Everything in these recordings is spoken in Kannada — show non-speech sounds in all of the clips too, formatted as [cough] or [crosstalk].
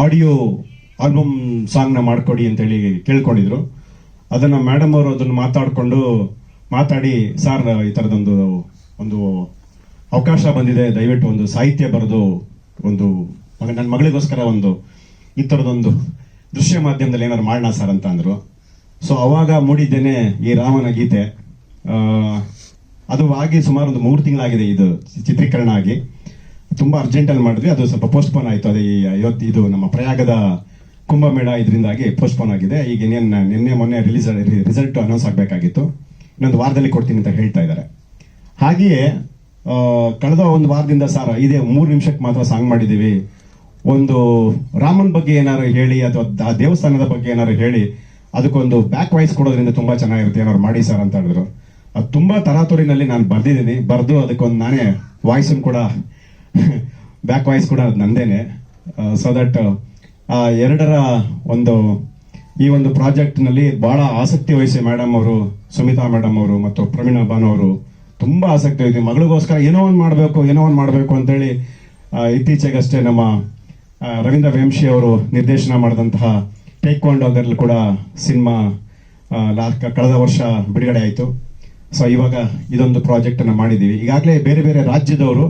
ಆಡಿಯೋ ಆಲ್ಬಮ್ ಸಾಂಗ್ನ ಮಾಡ್ಕೊಡಿ ಅಂತೇಳಿ ಕೇಳ್ಕೊಂಡಿದ್ರು. ಅದನ್ನು ಮೇಡಮ್ ಅವರು ಅದನ್ನು ಮಾತಾಡಿಕೊಂಡು ಮಾತಾಡಿ, ಸರ್, ಈ ಥರದೊಂದು ಒಂದು ಅವಕಾಶ ಬಂದಿದೆ. ದಯವಿಟ್ಟು ಒಂದು ಸಾಹಿತ್ಯ ಬರೆದು, ಒಂದು ನನ್ನ ಮಗಳಿಗೋಸ್ಕರ ಒಂದು ಈ ಥರದೊಂದು ದೃಶ್ಯ ಮಾಧ್ಯಮದಲ್ಲಿ ಏನಾದ್ರು ಮಾಡೋಣ ಸರ್ ಅಂತ ಅಂದರು. ಸೊ ಅವಾಗ ಮೂಡಿದ್ದೇನೆ ಈ ರಾಮನ ಗೀತೆ. ಅದು ಆಗಿ ಸುಮಾರು ಒಂದು ಮೂರು ತಿಂಗಳಾಗಿದೆ ಇದು ಚಿತ್ರೀಕರಣ ಆಗಿ. ತುಂಬಾ ಅರ್ಜೆಂಟಲ್ಲಿ ಮಾಡಿದ್ವಿ. ಅದು ಸ್ವಲ್ಪ ಪೋಸ್ಟ್ಪೋನ್ ಆಯ್ತು. ಅದೇ ಇವತ್ತು ಇದು ನಮ್ಮ ಪ್ರಯಾಗದ ಕುಂಭಮೇಳ ಇದರಿಂದಾಗಿ ಪೋಸ್ಟ್ಪೋನ್ ಆಗಿದೆ. ಈಗ ಇನ್ನೇನು, ನಿನ್ನೆ ಮೊನ್ನೆ ರಿಲೀಸ್ ರಿಸಲ್ಟ್ ಅನೌನ್ಸ್ ಆಗಬೇಕಾಗಿತ್ತು. ಇನ್ನೊಂದು ವಾರದಲ್ಲಿ ಕೊಡ್ತೀನಿ ಅಂತ ಹೇಳ್ತಾ ಇದ್ದಾರೆ. ಹಾಗೆಯೇ ಕಳೆದ ಒಂದು ವಾರದಿಂದ ಸರ್, ಇದೇ ಮೂರು ನಿಮಿಷಕ್ಕೆ ಮಾತ್ರ ಸಾಂಗ್ ಮಾಡಿದ್ದೀವಿ. ಒಂದು ರಾಮನ್ ಬಗ್ಗೆ ಏನಾದ್ರು ಹೇಳಿ, ಅಥವಾ ಆ ದೇವಸ್ಥಾನದ ಬಗ್ಗೆ ಏನಾದ್ರು ಹೇಳಿ, ಅದಕ್ಕೊಂದು ಬ್ಯಾಕ್ ವಾಯ್ಸ್ ಕೊಡೋದ್ರಿಂದ ತುಂಬ ಚೆನ್ನಾಗಿರುತ್ತೆ. ಏನಾದ್ರು ಮಾಡಿ ಸರ್ ಅಂತ ಹೇಳಿದ್ರು. ಅದು ತುಂಬ ತರಾತುರಿನಲ್ಲಿ ನಾನು ಬರೆದಿದ್ದೀನಿ. ಬರೆದು ಅದಕ್ಕೊಂದು ನಾನೇ ವಾಯ್ಸನ್ನು ಕೂಡ [laughs] ಬ್ಯಾಕ್ ವಾಯ್ಸ್ ಕೂಡ ಅದು ನಂದೇನೆ. ಸೊ ದಟ್ ಆ ಎರಡರ ಒಂದು, ಈ ಒಂದು ಪ್ರಾಜೆಕ್ಟ್ನಲ್ಲಿ ಬಹಳ ಆಸಕ್ತಿ ವಹಿಸಿ ಮೇಡಮ್ ಅವರು, ಸುಮಿತಾ ಮೇಡಮ್ ಅವರು ಮತ್ತು ಪ್ರವೀಣಾ ಬಾನು ಅವರು ತುಂಬಾ ಆಸಕ್ತಿ ಇದೆ ಮಗಳಿಗೋಸ್ಕರ ಏನೋ ಒಂದು ಮಾಡಬೇಕು, ಏನೋ ಒಂದು ಮಾಡಬೇಕು ಅಂತೇಳಿ ಇತ್ತೀಚೆಗಷ್ಟೇ ನಮ್ಮ ರವೀಂದ್ರ ವೇಂಶಿ ಅವರು ನಿರ್ದೇಶನ ಮಾಡಿದಂತಹ ಟೇಕ್ವಾಂಡೋಗರ್ಲ್ ಕೂಡ ಸಿನಿಮಾ ಕಳೆದ ವರ್ಷ ಬಿಡುಗಡೆ ಆಯಿತು. ಸೊ ಇವಾಗ ಇದೊಂದು ಪ್ರಾಜೆಕ್ಟನ್ನು ಮಾಡಿದ್ದೀವಿ. ಈಗಾಗಲೇ ಬೇರೆ ಬೇರೆ ರಾಜ್ಯದವರು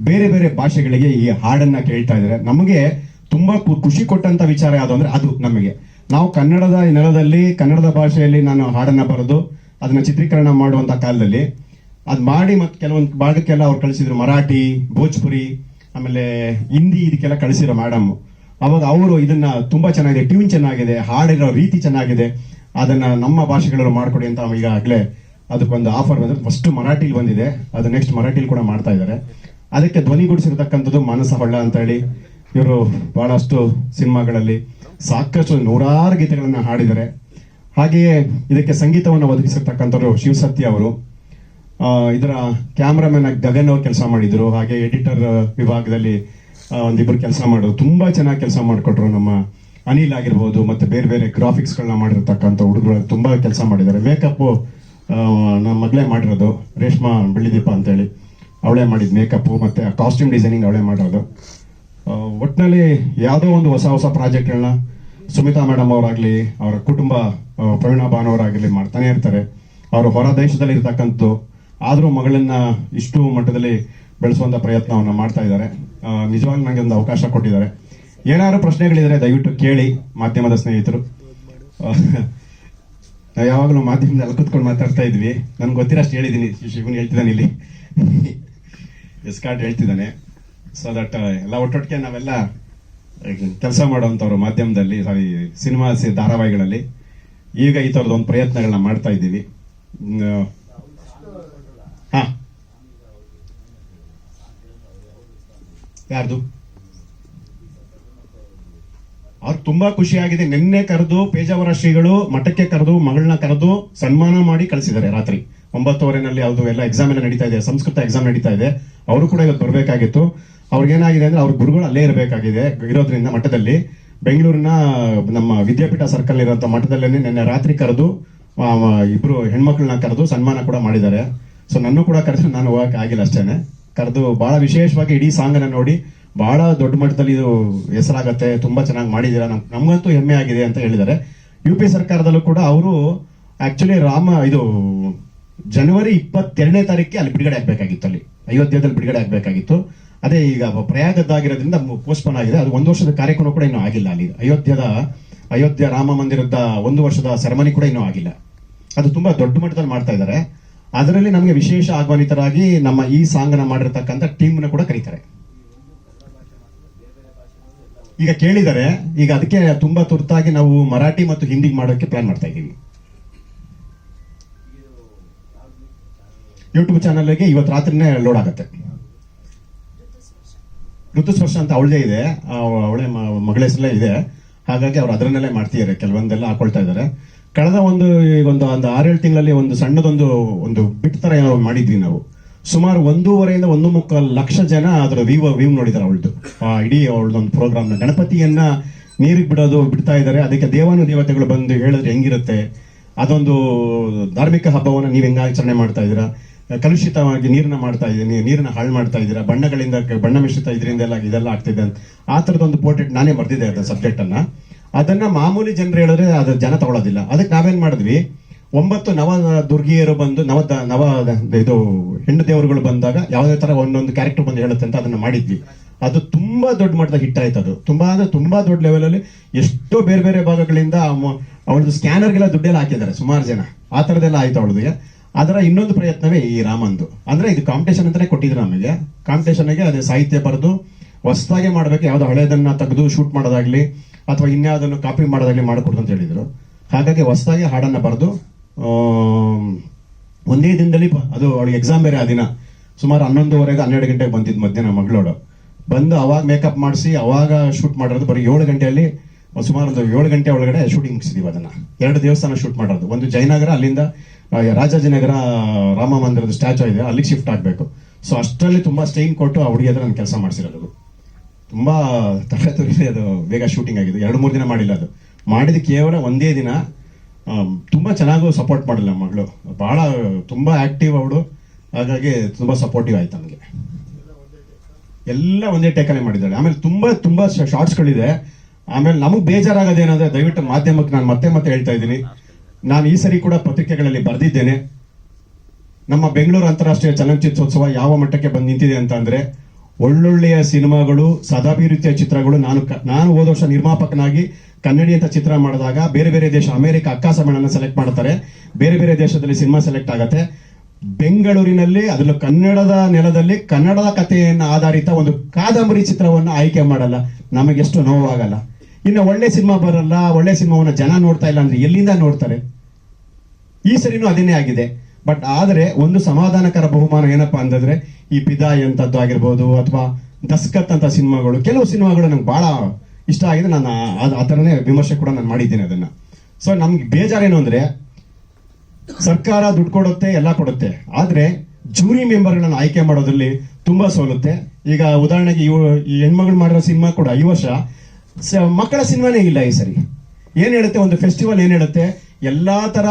ಬೇರೆ ಬೇರೆ ಭಾಷೆಗಳಿಗೆ ಈ ಹಾಡನ್ನ ಕೇಳ್ತಾ ಇದ್ದಾರೆ. ನಮಗೆ ತುಂಬಾ ಖುಷಿ ಕೊಟ್ಟಂತ ವಿಚಾರ ಯಾವುದು ಅಂದ್ರೆ ಅದು ನಮಗೆ. ನಾವು ಕನ್ನಡದ ನೆಲದಲ್ಲಿ, ಕನ್ನಡದ ಭಾಷೆಯಲ್ಲಿ ನಾನು ಹಾಡನ್ನ ಬರೆದು ಅದನ್ನ ಚಿತ್ರೀಕರಣ ಮಾಡುವಂತ ಕಾಲದಲ್ಲಿ ಅದ್ ಮಾಡಿ ಮತ್ತೆ ಕೆಲವೊಂದು ಭಾಗಕ್ಕೆಲ್ಲ ಅವ್ರು ಕಳಿಸಿದ್ರು. ಮರಾಠಿ, ಭೋಜ್ಪುರಿ, ಆಮೇಲೆ ಹಿಂದಿ ಇದಕ್ಕೆಲ್ಲ ಕಳಿಸಿರೋ ಮೇಡಮ್ ಅವಾಗ ಅವರು ಇದನ್ನ ತುಂಬಾ ಚೆನ್ನಾಗಿದೆ. ಟ್ಯೂನ್ ಚೆನ್ನಾಗಿದೆ. ಹಾಡಿರೋ ರೀತಿ ಚೆನ್ನಾಗಿದೆ. ಅದನ್ನ ನಮ್ಮ ಭಾಷೆಗಳಲ್ಲಿ ಮಾಡ್ಕೊಡಿ ಅಂತ ಈಗಾಗಲೇ ಅದಕ್ಕೊಂದು ಆಫರ್ ಬಂದ್ರೆ ಫಸ್ಟ್ ಮರಾಠಿಲಿ ಬಂದಿದೆ. ಅದು ನೆಕ್ಸ್ಟ್ ಮರಾಠಿಲಿ ಕೂಡ ಮಾಡ್ತಾ ಇದ್ದಾರೆ. ಅದಕ್ಕೆ ಧ್ವನಿಗೂಡಿಸಿರ್ತಕ್ಕಂಥದ್ದು ಮಾನಸ ಹೊಳ್ಳ ಅಂತ ಹೇಳಿ ಇವರು ಬಹಳಷ್ಟು ಸಿನಿಮಾಗಳಲ್ಲಿ ಸಾಕಷ್ಟು ನೂರಾರು ಗೀತೆಗಳನ್ನು ಹಾಡಿದ್ದಾರೆ. ಹಾಗೆಯೇ ಇದಕ್ಕೆ ಸಂಗೀತವನ್ನು ಒದಗಿಸಿರ್ತಕ್ಕಂಥವ್ರು ಶಿವಸತ್ಯ ಅವರು. ಇದರ ಕ್ಯಾಮ್ರಾಮನ್ ಗಗನ್ ಅವರು ಕೆಲಸ ಮಾಡಿದ್ರು. ಹಾಗೆ ಎಡಿಟರ್ ವಿಭಾಗದಲ್ಲಿ ಒಂದಿಬ್ಬರು ಕೆಲಸ ಮಾಡೋರು. ತುಂಬಾ ಚೆನ್ನಾಗಿ ಕೆಲಸ ಮಾಡಿಕೊಟ್ರು ನಮ್ಮ ಅನಿಲ್ ಆಗಿರ್ಬೋದು ಮತ್ತೆ ಬೇರೆ ಬೇರೆ ಗ್ರಾಫಿಕ್ಸ್ ಗಳನ್ನ ಮಾಡಿರ್ತಕ್ಕಂಥ ಹುಡುಗರು ತುಂಬಾ ಕೆಲಸ ಮಾಡಿದ್ದಾರೆ. ಮೇಕಪ್ಪು ನಮ್ಮ ಮಗಳೇ ಮಾಡಿರೋದು ರೇಷ್ಮಾ ಬೆಳ್ಳಿದೀಪ ಅಂತೇಳಿ. ಅವಳೇ ಮಾಡಿದ ಮೇಕಪ್ ಮತ್ತೆ ಕಾಸ್ಟ್ಯೂಮ್ ಡಿಸೈನಿಂಗ್ ಅವಳೇ ಮಾಡೋದು ಒಟ್ಟಿನಲ್ಲಿ ಯಾವುದೋ ಒಂದು ಹೊಸ ಹೊಸ ಪ್ರಾಜೆಕ್ಟ್ಗಳನ್ನ ಸುಮಿತಾ ಮೇಡಮ್ ಅವರಾಗ್ಲಿ, ಅವರ ಕುಟುಂಬ ಪ್ರವೀಣ ಭಾನುವರಾಗಲಿ ಮಾಡ್ತಾನೆ ಇರ್ತಾರೆ. ಅವರು ಹೊರ ದೇಶದಲ್ಲಿ ಇರ್ತಕ್ಕಂಥದ್ದು, ಆದರೂ ಮಗಳನ್ನ ಇಷ್ಟು ಮಟ್ಟದಲ್ಲಿ ಬೆಳೆಸುವಂಥ ಪ್ರಯತ್ನವನ್ನು ಮಾಡ್ತಾ ಇದ್ದಾರೆ. ನಿಜವಾಗಿ ನನಗೆ ಒಂದು ಅವಕಾಶ ಕೊಟ್ಟಿದ್ದಾರೆ. ಏನಾದ್ರು ಪ್ರಶ್ನೆಗಳಿದ್ರೆ ದಯವಿಟ್ಟು ಕೇಳಿ, ಮಾಧ್ಯಮದ ಸ್ನೇಹಿತರು. ನಾವು ಯಾವಾಗಲೂ ಮಾಧ್ಯಮದಲ್ಲಿ ಕೂತ್ಕೊಂಡು ಮಾತಾಡ್ತಾ ಇದ್ವಿ. ನನ್ಗೆ ಗೊತ್ತಿರೋಷ್ಟು ಹೇಳಿದ್ದೀನಿ ಶಿವನ್ ಹೇಳ್ತಿದ್ದಾನೆ ಇಲ್ಲಿ. ಎಸ್ಕಾರ್ಟ್ ಹೇಳ್ತಿದ್ದಾನೆ. ಸೊ ದಟ್ ಎಲ್ಲ ಒಟ್ಟೊಟ್ಟಿಗೆ ನಾವೆಲ್ಲ ಕೆಲಸ ಮಾಡುವಂಥವ್ರು ಮಾಧ್ಯಮದಲ್ಲಿ, ಸಾರಿ, ಸಿನಿಮಾ ಧಾರಾವಾಹಿಗಳಲ್ಲಿ, ಈಗ ಈ ಥರದ ಒಂದು ಪ್ರಯತ್ನಗಳನ್ನ ಮಾಡ್ತಾ ಇದ್ದೀವಿ. ಹಾ. ಯಾರ್ದು? ಅವ್ರು ತುಂಬಾ ಖುಷಿಯಾಗಿದೆ. ನಿನ್ನೆ ಕರೆದು ಪೇಜಾವರ ಶ್ರೀಗಳು, ಮಠಕ್ಕೆ ಕರೆದು, ಮಗಳನ್ನ ಕರೆದು ಸನ್ಮಾನ ಮಾಡಿ ಕಳಿಸಿದ್ದಾರೆ ರಾತ್ರಿ. ಒಂಬತ್ತುವರೆನಲ್ಲಿ ಅದು ಎಲ್ಲ ಎಕ್ಸಾಮ್ ಎಲ್ಲ ನಡೀತಾ ಇದೆ, ಸಂಸ್ಕೃತ ಎಕ್ಸಾಮ್ ನಡೀತಾ ಇದೆ. ಅವರು ಕೂಡ ಇವತ್ತು ಬರಬೇಕಾಗಿತ್ತು. ಅವ್ರಿಗೇನಾಗಿದೆ ಅಂದ್ರೆ ಅವ್ರ ಗುರುಗಳು ಅಲ್ಲೇ ಇರಬೇಕಾಗಿದೆ, ಇರೋದ್ರಿಂದ ಮಠದಲ್ಲಿ. ಬೆಂಗಳೂರಿನ ನಮ್ಮ ವಿದ್ಯಾಪೀಠ ಸರ್ಕಲ್ ಇರುವಂತ ಮಠದಲ್ಲೇ ನಿನ್ನೆ ರಾತ್ರಿ ಕರೆದು ಇಬ್ಬರು ಹೆಣ್ಮಕ್ಳನ್ನ ಕರೆದು ಸನ್ಮಾನ ಕೂಡ ಮಾಡಿದ್ದಾರೆ. ಸೊ ನನ್ನೂ ಕೂಡ ಕರೆದು ನಾನು ಹೋಗಕ್ಕೆ ಆಗಿಲ್ಲ ಅಷ್ಟೇನೆ. ಕರೆದು ಬಹಳ ವಿಶೇಷವಾಗಿ ಇಡೀ ಸಾಂಗ್ ನೋಡಿ, ಬಹಳ ದೊಡ್ಡ ಮಟ್ಟದಲ್ಲಿ ಇದು ಹೆಸರಾಗತ್ತೆ, ತುಂಬಾ ಚೆನ್ನಾಗಿ ಮಾಡಿದ್ದೀರಾ, ನಮ್, ನಮ್ಗಂತೂ ಹೆಮ್ಮೆ ಆಗಿದೆ ಅಂತ ಹೇಳಿದ್ದಾರೆ. ಯು ಪಿ ಸರ್ಕಾರದಲ್ಲೂ ಕೂಡ ಅವರು ಆಕ್ಚುಲಿ ರಾಮ, ಇದು ಜನವರಿ ಇಪ್ಪತ್ತೆರಡನೇ ತಾರೀಕಿಗೆ ಅಲ್ಲಿ ಬಿಡುಗಡೆ ಆಗಬೇಕಾಗಿತ್ತು ಅಲ್ಲಿ. ಅಯೋಧ್ಯದಲ್ಲಿ ಬಿಡುಗಡೆ ಆಗಬೇಕಾಗಿತ್ತು. ಅದೇ ಈಗ ಪ್ರಯಾಗದ್ದಾಗಿರೋದ್ರಿಂದ ಪೋಸ್ಟ್ಪೋನ್ ಆಗಿದೆ. ಅದು ಒಂದು ವರ್ಷದ ಕಾರ್ಯಕ್ರಮ ಕೂಡ ಇನ್ನೂ ಆಗಿಲ್ಲ ಅಲ್ಲಿ. ಅಯೋಧ್ಯದ, ಅಯೋಧ್ಯ ರಾಮ ಮಂದಿರದ ಒಂದು ವರ್ಷದ ಸೆರೆಮನಿ ಕೂಡ ಇನ್ನೂ ಆಗಿಲ್ಲ. ಅದು ತುಂಬಾ ದೊಡ್ಡ ಮಟ್ಟದಲ್ಲಿ ಮಾಡ್ತಾ ಇದ್ದಾರೆ. ಅದರಲ್ಲಿ ನಮಗೆ ವಿಶೇಷ ಆಹ್ವಾನಿತರಾಗಿ ನಮ್ಮ ಈ ಸಾಂಗನ ಮಾಡಿರತಕ್ಕಂಥ ಮಾಡಿರ್ತಕ್ಕಂಥ ಟೀಮ್ನ ಕೂಡ ಕರೀತಾರೆ. ಈಗ ಕೇಳಿದರೆ, ಈಗ ಅದಕ್ಕೆ ತುಂಬಾ ತುರ್ತಾಗಿ ನಾವು ಮರಾಠಿ ಮತ್ತು ಹಿಂದಿಗೆ ಮಾಡೋಕ್ಕೆ ಪ್ಲಾನ್ ಮಾಡ್ತಾ ಇದ್ದೀವಿ. ಯೂಟ್ಯೂಬ್ ಚಾನಲ್ಗೆ ಇವತ್ತು ರಾತ್ರಿನೇ ಲೋಡ್ ಆಗುತ್ತೆ. ಋತುಸ್ಪರ್ಶ ಅಂತ ಅವಳದೇ ಇದೆ. ಅವ- ಅವಳೇ ಮಗಳ ಹೆಸರಲ್ಲೇ ಇದೆ. ಹಾಗಾಗಿ ಅವ್ರು ಅದರನ್ನೆಲ್ಲೇ ಮಾಡ್ತಿದ್ದಾರೆ. ಕೆಲವೊಂದೆಲ್ಲ ಹಾಕೊಳ್ತಾ ಇದ್ದಾರೆ. ಕಳೆದ ಒಂದು, ಈಗ ಒಂದು ಒಂದು ಆರೇಳು ತಿಂಗಳಲ್ಲಿ ಒಂದು ಸಣ್ಣದೊಂದು, ಒಂದು ಬಿಟ್ ತರ ಏನೋ ಮಾಡಿದ್ವಿ ನಾವು. ಸುಮಾರು ಒಂದೂವರೆಯಿಂದ ಒಂದು ಮುಕ್ಕಾಲು ಲಕ್ಷ ಜನ ಅದರ ವಿವ್ ವಿವ್ ನೋಡಿದ್ದಾರೆ ಅವಳದು ಇಡೀ ಅವಳದೊಂದು ಪ್ರೋಗ್ರಾಮ್ನ ಗಣಪತಿಯನ್ನ ನೀರಿಗೆ ಬಿಡೋದು, ಬಿಡ್ತಾ ಇದ್ದಾರೆ. ಅದಕ್ಕೆ ದೇವಾನು ದೇವತೆಗಳು ಬಂದು ಹೇಳಿದ್ರೆ ಹೆಂಗಿರುತ್ತೆ? ಅದೊಂದು ಧಾರ್ಮಿಕ ಹಬ್ಬವನ್ನು ನೀವು ಹೆಂಗ ಆಚರಣೆ ಮಾಡ್ತಾ ಇದ್ದೀರಾ? ಕಲುಷಿತವಾಗಿ ನೀರನ್ನ ಮಾಡ್ತಾ ಇದ್ದೀನಿ, ನೀರನ್ನ ಹಾಳು ಮಾಡ್ತಾ ಇದ್ದೀರಾ, ಬಣ್ಣಗಳಿಂದ ಬಣ್ಣ ಮಿಶ್ರಿತ ಇದರಿಂದ ಎಲ್ಲ ಇದೆಲ್ಲ ಆಗ್ತಿದೆ ಅಂತ. ಆ ಥರದ ಒಂದು ಪೋರ್ಟ್ರೇಟ್ ನಾನೇ ಬರೆದಿದ್ದೆ ಅದ ಸಬ್ಜೆಕ್ಟ್ ಅನ್ನ. ಅದನ್ನ ಮಾಮೂಲಿ ಜನರು ಹೇಳಿದ್ರೆ ಅದು ಜನ ತಗೊಳ್ಳೋದಿಲ್ಲ ಅದಕ್ಕೆ ನಾವೇನ್ ಮಾಡಿದ್ವಿ? ಒಂಬತ್ತು ನವ ದುರ್ಗಿಯರು ಬಂದು, ನವ ನವ ಇದು ಹೆಣ್ಣು ದೇವರುಗಳು ಬಂದಾಗ ಯಾವುದೇ ತರ ಒಂದೊಂದು ಕ್ಯಾರೆಕ್ಟರ್ ಬಂದು ಹೇಳುತ್ತೆ ಅಂತ ಅದನ್ನ ಮಾಡಿದ್ವಿ. ಅದು ತುಂಬಾ ದೊಡ್ಡ ಮಟ್ಟದ ಹಿಟ್ ಆಯ್ತು ಅದು. ತುಂಬಾ ಅಂದ್ರೆ ತುಂಬಾ ದೊಡ್ಡ ಲೆವೆಲಲ್ಲಿ ಎಷ್ಟೋ ಬೇರೆ ಬೇರೆ ಭಾಗಗಳಿಂದ ಅವಳದು ಸ್ಕ್ಯಾನರ್ಗೆಲ್ಲ ದುಡ್ಡೆಲ್ಲ ಹಾಕಿದ್ದಾರೆ ಸುಮಾರು ಜನ. ಆ ಥರದ್ದೆಲ್ಲ ಆಯ್ತು ಅವಳದಿಗೆ ಅದರ ಇನ್ನೊಂದು ಪ್ರಯತ್ನವೇ ಈ ರಾಮಂದು. ಅಂದ್ರೆ ಇದು ಕಾಂಪಿಟೇಷನ್ ಅಂತಲೇ ಕೊಟ್ಟಿದ್ರು ನಮಗೆ. ಕಾಂಪಿಟೇಷನ್ಗೆ ಅದೇ ಸಾಹಿತ್ಯ ಬರೆದು ಹೊಸದಾಗೆ ಮಾಡ್ಬೇಕು, ಯಾವ್ದು ಹಳೆಯದನ್ನ ತೆಗೆದು ಶೂಟ್ ಮಾಡೋದಾಗ್ಲಿ ಅಥವಾ ಇನ್ಯಾವುದನ್ನು ಕಾಪಿ ಮಾಡೋದಾಗ್ಲಿ ಮಾಡಿಕೊಡ್ದು ಅಂತ ಹೇಳಿದ್ರು. ಹಾಗಾಗಿ ಹೊಸದಾಗಿ ಹಾಡನ್ನ ಬರೆದು ಒಂದೇ ದಿನದಲ್ಲಿ ಅದು ಅವಳಿಗೆ ಎಕ್ಸಾಮ್ ಬೇರೆ ಆ ದಿನ. ಸುಮಾರು ಹನ್ನೊಂದುವರೆಗೆ ಹನ್ನೆರಡು ಗಂಟೆಗೆ ಬಂದಿದ್ದು ಮಧ್ಯಾಹ್ನ ಮಗಳೋಡು ಬಂದು ಅವಾಗ ಮೇಕಪ್ ಮಾಡಿಸಿ, ಅವಾಗ ಶೂಟ್ ಮಾಡಿರೋದು ಬರೀ ಏಳು ಗಂಟೆಯಲ್ಲಿ, ಸುಮಾರು ಒಂದು ಏಳು ಗಂಟೆ ಒಳಗಡೆ ಶೂಟಿಂಗ್ ಮುಗಿಸಿದೀವಿ ಅದನ್ನ. ಎರಡು ದೇವಸ್ಥಾನ ಶೂಟ್ ಮಾಡೋದು ಒಂದು ಜಯನಗರ, ಅಲ್ಲಿಂದ ರಾಜಾಜಿನಗರ ರಾಮ ಮಂದಿರದ ಸ್ಟ್ಯಾಚು ಇದೆ, ಅಲ್ಲಿಗೆ ಶಿಫ್ಟ್ ಆಗಬೇಕು. ಸೊ ಅಷ್ಟರಲ್ಲಿ ತುಂಬಾ ಸ್ಟೈನ್ ಕೊಟ್ಟು ಆ ಹುಡುಗಿ ಹತ್ರ ನಾನು ಕೆಲಸ ಮಾಡಿಸಿರೋದು ತುಂಬಾ ತರಗತಿ ಅದು ಬೇಗ ಶೂಟಿಂಗ್ ಆಗಿದೆ ಎರಡು ಮೂರು ದಿನ ಮಾಡಿಲ್ಲ ಅದು. ಮಾಡಿದ ಕೇವಲ ಒಂದೇ ದಿನ. ತುಂಬ ತುಂಬಾ ಚೆನ್ನಾಗೂ ಸಪೋರ್ಟ್ ಮಾಡಿಲ್ಲ ಮಗಳು. ಬಹಳ ತುಂಬಾ ಆಕ್ಟಿವ್ ಅವಳು. ಹಾಗಾಗಿ ತುಂಬಾ ಸಪೋರ್ಟಿವ್ ಆಯ್ತು ನನಗೆ. ಎಲ್ಲ ಒಂದೇ ಟೇಕಲ್ಲೇ ಮಾಡಿದ್ದಾಳೆ. ಆಮೇಲೆ ತುಂಬಾ ತುಂಬಾ ಶಾರ್ಟ್ಸ್ಗಳಿದೆ ಆಮೇಲೆ ನಮಗೆ ಬೇಜಾರಾಗೋದೇನಂದ್ರೆ ದಯವಿಟ್ಟು ಮಾಧ್ಯಮಕ್ಕೆ ನಾನು ಮತ್ತೆ ಮತ್ತೆ ಹೇಳ್ತಾ ಇದ್ದೀನಿ. ನಾನು ಈ ಸರಿ ಕೂಡ ಪತ್ರಿಕೆಗಳಲ್ಲಿ ಬರೆದಿದ್ದೇನೆ. ನಮ್ಮ ಬೆಂಗಳೂರು ಅಂತಾರಾಷ್ಟ್ರೀಯ ಚಲನಚಿತ್ರೋತ್ಸವ ಯಾವ ಮಟ್ಟಕ್ಕೆ ಬಂದು ನಿಂತಿದೆ ಅಂತ ಒಳ್ಳೊಳ್ಳೆಯ ಸಿನಿಮಾಗಳು ಸದಾಭಿವೃದ್ಧಿಯ ಚಿತ್ರಗಳು ನಾನು ನಾನು ಹೋದ ವರ್ಷ ನಿರ್ಮಾಪಕನಾಗಿ ಕನ್ನಡಿ ಅಂತ ಚಿತ್ರ ಮಾಡಿದಾಗ ಬೇರೆ ಬೇರೆ ದೇಶ, ಅಮೆರಿಕ ಅಕ್ಕಾಸಮಣನ ಸೆಲೆಕ್ಟ್ ಮಾಡ್ತಾರೆ. ಬೇರೆ ಬೇರೆ ದೇಶದಲ್ಲಿ ಸಿನಿಮಾ ಸೆಲೆಕ್ಟ್ ಆಗತ್ತೆ. ಬೆಂಗಳೂರಿನಲ್ಲಿ, ಅದರಲ್ಲೂ ಕನ್ನಡದ ನೆಲದಲ್ಲಿ ಕನ್ನಡದ ಕಥೆಯನ್ನು ಆಧಾರಿತ ಒಂದು ಕಾದಂಬರಿ ಚಿತ್ರವನ್ನು ಆಯ್ಕೆ ಮಾಡಲ್ಲ. ನಮಗೆಷ್ಟು ನೋವಾಗಲ್ಲ. ಇನ್ನು ಒಳ್ಳೆ ಸಿನಿಮಾ ಬರಲ್ಲ, ಒಳ್ಳೆ ಸಿನಿಮಾವನ್ನು ಜನ ನೋಡ್ತಾ ಇಲ್ಲ ಅಂದ್ರೆ ಎಲ್ಲಿಂದ ನೋಡ್ತಾರೆ? ಈ ಸರಿನೂ ಅದನ್ನೇ ಆಗಿದೆ. ಬಟ್ ಆದರೆ ಒಂದು ಸಮಾಧಾನಕರ ಬಹುಮಾನ ಏನಪ್ಪಾ ಅಂತಂದ್ರೆ, ಈ ಪಿದಾಯ್ ಅಂತದ್ದು ಆಗಿರ್ಬೋದು ಅಥವಾ ದಸ್ಕತ್ ಅಂತ ಸಿನಿಮಾಗಳು, ಕೆಲವು ಸಿನಿಮಾಗಳು ನಂಗೆ ಬಹಳ ಇಷ್ಟ ಆಗಿದೆ. ನಾನು ಆ- ಥರನೇ ವಿಮರ್ಶೆ ಕೂಡ ನಾನು ಮಾಡಿದ್ದೀನಿ ಅದನ್ನ. ಸೊ ನಮ್ಗೆ ಬೇಜಾರೇನು ಅಂದ್ರೆ, ಸರ್ಕಾರ ದುಡ್ಡು ಕೊಡುತ್ತೆ, ಎಲ್ಲ ಕೊಡುತ್ತೆ. ಆದ್ರೆ ಜೂರಿ ಮೆಂಬರ್ಗಳನ್ನು ಆಯ್ಕೆ ಮಾಡೋದ್ರಲ್ಲಿ ತುಂಬಾ ಸೋಲುತ್ತೆ. ಈಗ ಉದಾಹರಣೆಗೆ ಇವು ಈ ಹೆಣ್ಮಗಳು ಮಾಡಿರೋ ಸಿನಿಮಾ ಕೂಡ ಈ ವರ್ಷ ಮಕ್ಕಳ ಸಿನಿಮಾನೇ ಇಲ್ಲ ಈ ಸರಿ. ಏನು ಹೇಳುತ್ತೆ? ಒಂದು ಫೆಸ್ಟಿವಲ್ ಏನು ಹೇಳುತ್ತೆ? ಎಲ್ಲಾ ತರ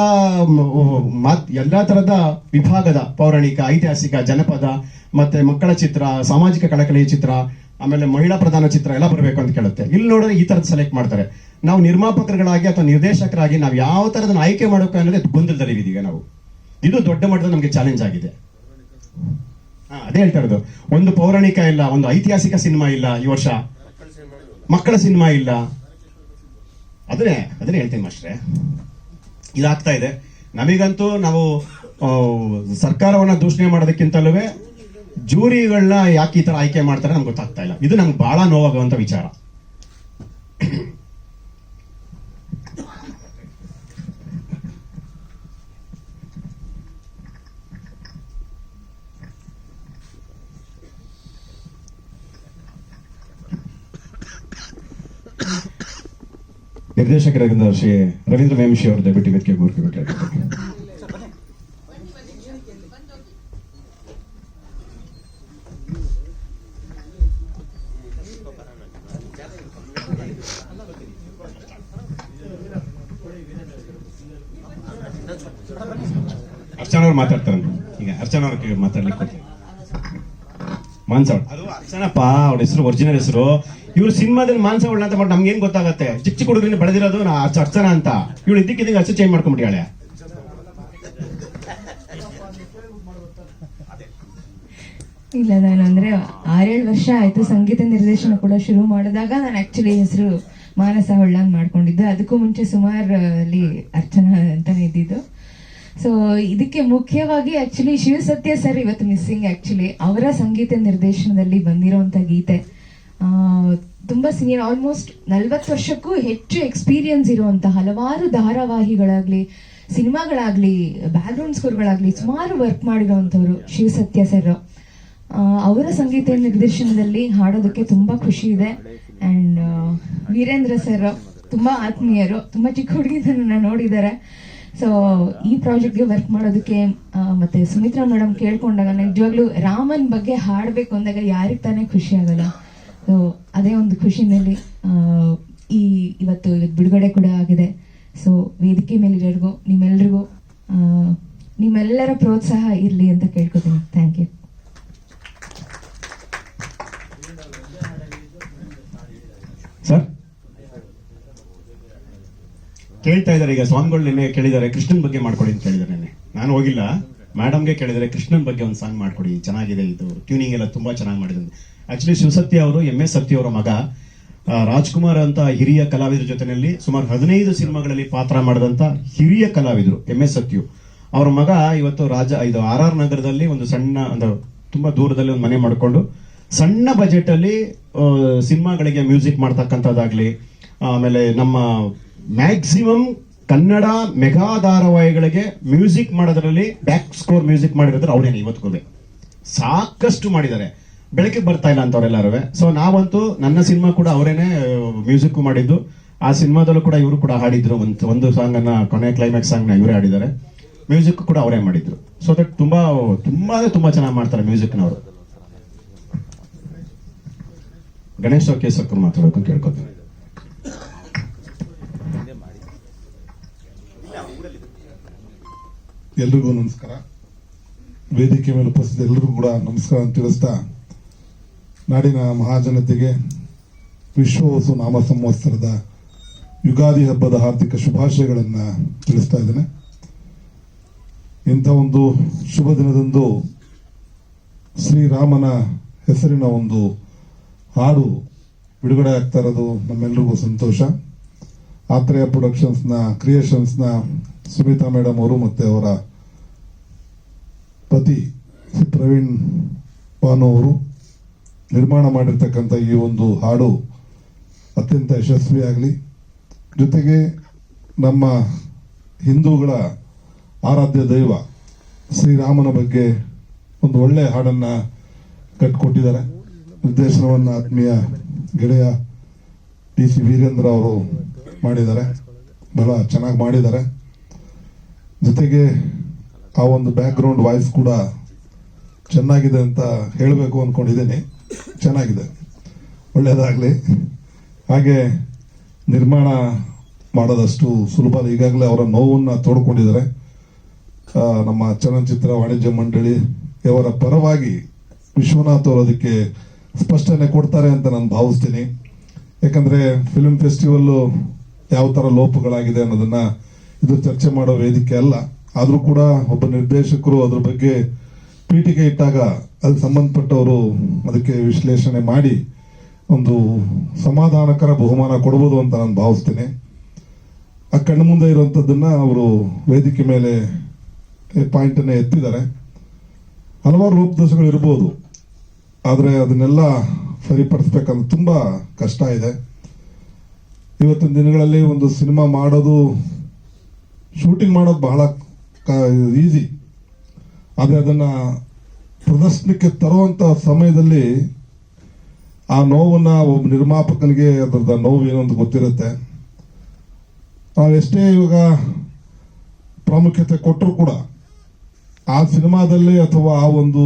ಎಲ್ಲ ತರದ ವಿಭಾಗದ ಪೌರಾಣಿಕ, ಐತಿಹಾಸಿಕ, ಜನಪದ, ಮತ್ತೆ ಮಕ್ಕಳ ಚಿತ್ರ, ಸಾಮಾಜಿಕ ಕಳಕಳಿಯ ಚಿತ್ರ, ಆಮೇಲೆ ಮಹಿಳಾ ಪ್ರಧಾನ ಚಿತ್ರ ಎಲ್ಲ ಬರಬೇಕು ಅಂತ ಕೇಳುತ್ತೆ. ಇಲ್ಲಿ ನೋಡಿದ್ರೆ ಈ ಥರದ್ದು ಸೆಲೆಕ್ಟ್ ಮಾಡ್ತಾರೆ. ನಾವು ನಿರ್ಮಾಪಕರುಗಳಾಗಿ ಅಥವಾ ನಿರ್ದೇಶಕರಾಗಿ ನಾವು ಯಾವ ಥರದನ್ನ ಆಯ್ಕೆ ಮಾಡಬೇಕು ಅನ್ನೋದೇ ಗೊಂದಲದಲ್ಲಿ ಇದೀಗ ನಾವು. ಇದು ದೊಡ್ಡ ಮಟ್ಟದ ನಮಗೆ ಚಾಲೆಂಜ್ ಆಗಿದೆ. ಅದೇ ಹೇಳ್ತಾ ಇರೋದು. ಒಂದು ಪೌರಾಣಿಕ ಇಲ್ಲ, ಒಂದು ಐತಿಹಾಸಿಕ ಸಿನಿಮಾ ಇಲ್ಲ ಈ ವರ್ಷ. ಮಕ್ಕಳ ಸಿನಿಮಾ ಇಲ್ಲ. ಅದನ್ನೇ ಅದನ್ನೇ ಹೇಳ್ತೀನಿ ಮಾಸ್ಟ್ರೆ. ಇದಾಗ್ತಾ ಇದೆ. ನಮಗಂತೂ ನಾವು ಸರ್ಕಾರವನ್ನ ದೂಷಣೆ ಮಾಡೋದಕ್ಕಿಂತಲೂ ಜೂರಿಗಳನ್ನ ಯಾಕೆ ಈ ತರ ಆಯ್ಕೆ ಮಾಡ್ತಾರೆ ನಮ್ಗೆ ಗೊತ್ತಾಗ್ತಾ ಇಲ್ಲ. ಇದು ನಮ್ಗೆ ಬಹಳ ನೋವಾಗುವಂತ ವಿಚಾರ. ನಿರ್ದೇಶಕರಾಗಿದ್ದ ಶ್ರೀ ರವೀಂದ್ರ ವೇಮಶಿ ಅವರು ದಯವಿಟ್ಟು ವೇದಿಕೆ ಗೋರ್ಕೋಬೇಕಾಗಿದೆ ಅರ್ಚನಾ ಅವ್ರು ಮಾತಾಡ್ತಾರೆ ಈಗ ಅರ್ಚನಾ ಅವ್ರಿಗೆ ಮಾತಾಡ್ಲಿಕ್ಕೆ ಕೊಡ್ತೀನಿ. ಮಾನ್ಸ ಅವಳು ಅದು ಅರ್ಚನಪ್ಪ, ಅವ್ರ ಹೆಸರು ಒರಿಜಿನಲ್ ಹೆಸರು. ಇವ್ರು ಸಿನಿಮಾದಲ್ಲಿ ಮಾನ್ಸ ಅವಳ ಅಂತ ಮಾಡಿ ನಮ್ಗೆ ಏನ್ ಗೊತ್ತಾಗತ್ತೆ? ಚಿಕ್ಕ ಚಿಕ್ಕ ಹುಡುಗರಿಂದ ಬೆಳೆದಿರೋದು ನಾ ಅರ್ಚ ಅರ್ಚನಾ ಅಂತ. ಇವಳು ಇದಕ್ಕಿದ್ದಂಗೆ ಅಷ್ಟು ಚೇಂಜ್ ಮಾಡ್ಕೊಂಡ್ಬಿಟ್ಟಾಳೆ ಇಲ್ಲ, ನಾನು ಅಂದ್ರೆ ಆರೇಳು ವರ್ಷ ಆಯ್ತು ಸಂಗೀತ ನಿರ್ದೇಶನ ಕೂಡ ಶುರು ಮಾಡಿದಾಗ ನಾನು ಆಕ್ಚುಲಿ ಹೆಸರು ಮಾನಸ ಹೊಳ್ಳ ಮಾಡ್ಕೊಂಡಿದ್ದೆ. ಅದಕ್ಕೂ ಮುಂಚೆ ಸುಮಾರು ಅಲ್ಲಿ ಅರ್ಚನಾ ಅಂತಾನೆ ಇದ್ದಿದ್ದು. ಸೊ ಇದಕ್ಕೆ ಮುಖ್ಯವಾಗಿ ಆಕ್ಚುಲಿ ಶಿವಸತ್ಯ ಸರ್ ಇವತ್ತು ಮಿಸ್ಸಿಂಗ್ ಆಕ್ಚುಲಿ ಅವರ ಸಂಗೀತ ನಿರ್ದೇಶನದಲ್ಲಿ ಬಂದಿರೋಂಥ ಗೀತೆ. ತುಂಬಾ ಸೀನಿಯರ್ ಆಲ್ಮೋಸ್ಟ್ ನಲ್ವತ್ತು ವರ್ಷಕ್ಕೂ ಹೆಚ್ಚು ಎಕ್ಸ್ಪೀರಿಯನ್ಸ್ ಇರುವಂಥ ಹಲವಾರು ಧಾರಾವಾಹಿಗಳಾಗ್ಲಿ, ಸಿನಿಮಾಗಳಾಗ್ಲಿ ಬ್ಯಾಕ್ಗ್ರೌಂಡ್ ಸ್ಕೋರ್ಗಳಾಗ್ಲಿ ಸುಮಾರು ವರ್ಕ್ ಮಾಡಿರೋಂಥವ್ರು ಶಿವಸತ್ಯ ಸರ್ ಅವರ ಸಂಗೀತ ನಿರ್ದೇಶನದಲ್ಲಿ ಹಾಡೋದಕ್ಕೆ ತುಂಬಾ ಖುಷಿ ಇದೆ. ಅಂಡ್ ವೀರೇಂದ್ರ ಸರ್ ತುಂಬಾ ಆತ್ಮೀಯರು, ತುಂಬಾ ಚಿಕ್ಕ ಹುಡುಗಿನ ನೋಡಿದ್ದಾರೆ. ಸೊ ಈ ಪ್ರಾಜೆಕ್ಟ್ಗೆ ವರ್ಕ್ ಮಾಡೋದಕ್ಕೆ ಮತ್ತೆ ಸುಮಿತ್ರಾ ಮೇಡಮ್ ಕೇಳ್ಕೊಂಡಾಗ ನಿಜವಾಗ್ಲೂ ರಾಮನ್ ಬಗ್ಗೆ ಹಾಡಬೇಕು ಅಂದಾಗ ಯಾರಿಗೆ ತಾನೇ ಖುಷಿ ಆಗಲ್ಲ. ಸೊ ಅದೇ ಒಂದು ಖುಷಿನಲ್ಲಿ ಈ ಇವತ್ತು ಇವತ್ತು ಬಿಡುಗಡೆ ಕೂಡ ಆಗಿದೆ. ಸೊ ವೇದಿಕೆ ಮೇಲಿರೋರಿಗೂ, ನಿಮ್ಮೆಲ್ರಿಗೂ ನಿಮ್ಮೆಲ್ಲರ ಪ್ರೋತ್ಸಾಹ ಇರಲಿ ಅಂತ ಕೇಳ್ಕೊತೀನಿ. ಥ್ಯಾಂಕ್ ಯು ಸರ್ ಕೇಳ್ತಾ ಇದ್ದಾರೆ ಈಗ ಸ್ವಾಮಿಗಳು ನಿನ್ನೆ ಕೇಳಿದ್ದಾರೆ. ಕೃಷ್ಣನ್ ಬಗ್ಗೆ ಮಾಡ್ಕೊಡಿ ಅಂತ ಕೇಳಿದ್ದಾರೆ ನಾನು ಹೋಗಿಲ್ಲ. ಮೇಡಮ್ಗೆ ಕೇಳಿದರೆ ಕೃಷ್ಣನ್ ಬಗ್ಗೆ ಒಂದು ಸಾಂಗ್ ಮಾಡ್ಕೊಡಿ. ಚೆನ್ನಾಗಿದೆ ಇದು. ಟ್ಯೂನಿಂಗ್ ಎಲ್ಲ ತುಂಬಾ ಚೆನ್ನಾಗಿ ಮಾಡಿದ್ರು ಆಕ್ಚುಲಿ ಶಿವಸತ್ಯ ಅವರು ಎಂ ಎಸ್ ಸತ್ಯ ಅವರ ಮಗ ರಾಜ್ಕುಮಾರ್ ಅಂತ ಹಿರಿಯ ಕಲಾವಿದರ ಜೊತೆಯಲ್ಲಿ ಸುಮಾರು ಹದಿನೈದು ಸಿನಿಮಾಗಳಲ್ಲಿ ಪಾತ್ರ ಮಾಡಿದಂತ ಹಿರಿಯ ಕಲಾವಿದರು ಎಂ ಎಸ್ ಸತ್ಯು. ಅವರ ಮಗ ಇವತ್ತು ರಾಜ, ಇದು ಆರ್ ಆರ್ ನಗರದಲ್ಲಿ ಒಂದು ಸಣ್ಣ, ಒಂದು ತುಂಬಾ ದೂರದಲ್ಲಿ ಒಂದು ಮನೆ ಮಾಡಿಕೊಂಡು ಸಣ್ಣ ಬಜೆಟ್ ಅಲ್ಲಿ ಸಿನಿಮಾಗಳಿಗೆ ಮ್ಯೂಸಿಕ್ ಮಾಡ್ತಕ್ಕಂಥದ್ದಾಗ್ಲಿ, ಆಮೇಲೆ ನಮ್ಮ ಮ್ಯಾಕ್ಸಿಮಮ್ ಕನ್ನಡ ಮೆಗಾ ಧಾರಾವಾಹಿಗಳಿಗೆ ಮ್ಯೂಸಿಕ್ ಮಾಡೋದ್ರಲ್ಲಿ ಬ್ಯಾಕ್ ಸ್ಕೋರ್ ಮ್ಯೂಸಿಕ್ ಮಾಡಿರೋದ್ರೆ ಇವತ್ತು ಇವತ್ತಿಗೂ ಸಾಕಷ್ಟು ಮಾಡಿದ್ದಾರೆ. ಬೆಳಕಿಗೆ ಬರ್ತಾ ಇಲ್ಲ ಅಂತವ್ರೆಲ್ಲರೂ ಸೊ ನಾವಂತೂ ನನ್ನ ಸಿನಿಮಾ ಕೂಡ ಅವರೇನೆ ಮ್ಯೂಸಿಕ್ ಮಾಡಿದ್ದು. ಆ ಸಿನಿಮಾದಲ್ಲೂ ಕೂಡ ಇವರು ಕೂಡ ಹಾಡಿದ್ರು. ಒಂದು ಒಂದು ಸಾಂಗ್ ಅನ್ನ ಕೊನೆ ಕ್ಲೈಮ್ಯಾಕ್ಸ್ ಸಾಂಗ್ನ ಇವರೇ ಹಾಡಿದ್ದಾರೆ. ಮ್ಯೂಸಿಕ್ ಕೂಡ ಅವರೇ ಮಾಡಿದ್ರು. ಸೊ ದಟ್ ತುಂಬಾ ತುಂಬಾ ತುಂಬಾ ಚೆನ್ನಾಗಿ ಮಾಡ್ತಾರೆ ಮ್ಯೂಸಿಕ್ನವರು. ಗಣೇಶ್ ಕೇಸಕ್ಕರ್ ಮಾತಾಡ್ಬೇಕು ಮಾತಾಡೋಕೆ ಕೇಳ್ಕೊತೀನಿ ಎಲ್ರಿಗೂ ನಮಸ್ಕಾರ. ವೇದಿಕೆ ಮೇಲೆ ಉಪಸ್ಥಿತ ಎಲ್ಲರಿಗೂ ಕೂಡ ನಮಸ್ಕಾರ ಅಂತ ತಿಳಿಸ್ತಾ, ನಾಡಿನ ಮಹಾಜನತೆಗೆ ವಿಶ್ವವಸು ನಾಮ ಸಂವತ್ಸರದ ಯುಗಾದಿ ಹಬ್ಬದ ಹಾರ್ದಿಕ ಶುಭಾಶಯಗಳನ್ನು ತಿಳಿಸ್ತಾ ಇದ್ದೇನೆ. ಇಂಥ ಒಂದು ಶುಭ ದಿನದಂದು ಶ್ರೀರಾಮನ ಹೆಸರಿನ ಒಂದು ಹಾಡು ಬಿಡುಗಡೆ ಆಗ್ತಾ ಇರೋದು ನಮ್ಮೆಲ್ರಿಗೂ ಸಂತೋಷ. ಆತ್ರೇಯ ಪ್ರೊಡಕ್ಷನ್ಸ್ನ ಕ್ರಿಯೇಷನ್ಸ್ನ ಸುಮಿತಾ ಮೇಡಮ್ ಅವರು ಮತ್ತೆ ಅವರ ಪತಿ ಪ್ರವೀಣ್ ಪಾನು ಅವರು ನಿರ್ಮಾಣ ಮಾಡಿರ್ತಕ್ಕಂಥ ಈ ಒಂದು ಹಾಡು ಅತ್ಯಂತ ಯಶಸ್ವಿಯಾಗಲಿ. ಜೊತೆಗೆ ನಮ್ಮ ಹಿಂದೂಗಳ ಆರಾಧ್ಯ ದೈವ ಶ್ರೀರಾಮನ ಬಗ್ಗೆ ಒಂದು ಒಳ್ಳೆ ಹಾಡನ್ನ ಕಟ್ಕೊಟ್ಟಿದ್ದಾರೆ. ನಿರ್ದೇಶನವನ್ನು ಆತ್ಮೀಯ ಗೆಳೆಯ ಡಿ ಸಿ ವೀರೇಂದ್ರ ಅವರು ಮಾಡಿದ್ದಾರೆ. ಬಹಳ ಚೆನ್ನಾಗಿ ಮಾಡಿದ್ದಾರೆ. ಜೊತೆಗೆ ಆ ಒಂದು ಬ್ಯಾಕ್ ಗ್ರೌಂಡ್ ವಾಯ್ಸ್ ಕೂಡ ಚೆನ್ನಾಗಿದೆ ಅಂತ ಹೇಳಬೇಕು ಅಂದ್ಕೊಂಡಿದ್ದೀನಿ ಚೆನ್ನಾಗಿದೆ. ಒಳ್ಳೆಯದಾಗಲಿ ಹಾಗೆ ನಿರ್ಮಾಣ ಮಾಡೋದಷ್ಟು ಸುಲಭ. ಈಗಾಗಲೇ ಅವರ ನೋವನ್ನು ತೋಡ್ಕೊಂಡಿದ್ದಾರೆ. ನಮ್ಮ ಚಲನಚಿತ್ರ ವಾಣಿಜ್ಯ ಮಂಡಳಿ ಇವರ ಪರವಾಗಿ ವಿಶ್ವನಾಥ್ ಅವರು ಅದಕ್ಕೆ ಸ್ಪಷ್ಟನೆ ಕೊಡ್ತಾರೆ ಅಂತ ನಾನು ಭಾವಿಸ್ತೀನಿ. ಯಾಕಂದರೆ ಫಿಲ್ಮ್ ಫೆಸ್ಟಿವಲ್ಲು ಯಾವ ಥರ ಲೋಪಗಳಾಗಿದೆ ಅನ್ನೋದನ್ನ ಇದು ಚರ್ಚೆ ಮಾಡೋ ವೇದಿಕೆ ಅಲ್ಲ. ಆದರೂ ಕೂಡ ಒಬ್ಬ ನಿರ್ದೇಶಕರು ಅದ್ರ ಬಗ್ಗೆ ಪೀಠಿಗೆ ಇಟ್ಟಾಗ ಅದಕ್ಕೆ ಸಂಬಂಧಪಟ್ಟವರು ಅದಕ್ಕೆ ವಿಶ್ಲೇಷಣೆ ಮಾಡಿ ಒಂದು ಸಮಾಧಾನಕರ ಬಹುಮಾನ ಕೊಡ್ಬೋದು ಅಂತ ನಾನು ಭಾವಿಸ್ತೇನೆ. ಆ ಕಣ್ಣು ಮುಂದೆ ಇರುವಂತದ್ದನ್ನ ಅವರು ವೇದಿಕೆ ಮೇಲೆ ಪಾಯಿಂಟ್ ಅನ್ನ ಎತ್ತಿದ್ದಾರೆ. ಹಲವಾರು ರೂಪದೋಷಗಳು ಇರ್ಬೋದು. ಆದರೆ ಅದನ್ನೆಲ್ಲ ಸರಿಪಡಿಸ್ಬೇಕಂತ ತುಂಬಾ ಕಷ್ಟ ಇದೆ. ಇವತ್ತಿನ ದಿನಗಳಲ್ಲಿ ಒಂದು ಸಿನಿಮಾ ಮಾಡೋದು ಶೂಟಿಂಗ್ ಮಾಡೋದು ಬಹಳ ಈಸಿ ಆದರೆ ಅದನ್ನು ಪ್ರದರ್ಶನಕ್ಕೆ ತರುವಂಥ ಸಮಯದಲ್ಲಿ ಆ ನೋವನ್ನು ಒಬ್ಬ ನಿರ್ಮಾಪಕನಿಗೆ ಅದರದ ನೋವು ಏನು ಅಂತ ಗೊತ್ತಿರುತ್ತೆ. ನಾವೆಷ್ಟೇ ಇವಾಗ ಪ್ರಾಮುಖ್ಯತೆ ಕೊಟ್ಟರು ಕೂಡ ಆ ಸಿನಿಮಾದಲ್ಲಿ ಅಥವಾ ಆ ಒಂದು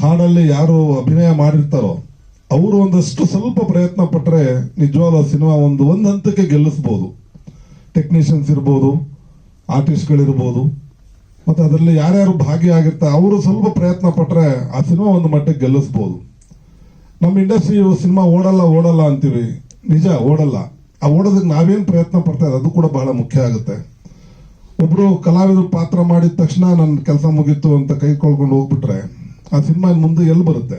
ಹಾಡಲ್ಲಿ ಯಾರು ಅಭಿನಯ ಮಾಡಿರ್ತಾರೋ ಅವರು ಒಂದಷ್ಟು ಸ್ವಲ್ಪ ಪ್ರಯತ್ನ ಪಟ್ಟರೆ ನಿಜವಾದ ಸಿನಿಮಾ ಒಂದು ಒಂದು ಹಂತಕ್ಕೆ ಗೆಲ್ಲಿಸ್ಬೋದು. ಟೆಕ್ನಿಷಿಯನ್ಸ್ ಇರ್ಬೋದು ಆರ್ಟಿಸ್ಟ್ಗಳಿರ್ಬೋದು ಮತ್ತು ಅದರಲ್ಲಿ ಯಾರ್ಯಾರು ಭಾಗಿಯಾಗಿರ್ತಾರೆ ಅವರು ಸ್ವಲ್ಪ ಪ್ರಯತ್ನ ಪಟ್ಟರೆ ಆ ಸಿನಿಮಾ ಒಂದು ಮಟ್ಟಕ್ಕೆ ಗೆಲ್ಲಿಸ್ಬೋದು. ನಮ್ಮ ಇಂಡಸ್ಟ್ರಿ ಸಿನಿಮಾ ಓಡಲ್ಲ ಓಡಲ್ಲ ಅಂತೀವಿ. ನಿಜ, ಓಡಲ್ಲ. ಆ ಓಡೋದಕ್ಕೆ ನಾವೇನು ಪ್ರಯತ್ನ ಪಡ್ತಾ ಅದು ಕೂಡ ಬಹಳ ಮುಖ್ಯ ಆಗುತ್ತೆ. ಒಬ್ಬರು ಕಲಾವಿದರು ಪಾತ್ರ ಮಾಡಿದ ತಕ್ಷಣ ನನ್ನ ಕೆಲಸ ಮುಗೀತು ಅಂತ ಕೈ ಕೊಳ್ಕೊಂಡು ಹೋಗ್ಬಿಟ್ರೆ ಆ ಸಿನಿಮಾ ಮುಂದೆ ಎಲ್ಲಿ ಬರುತ್ತೆ?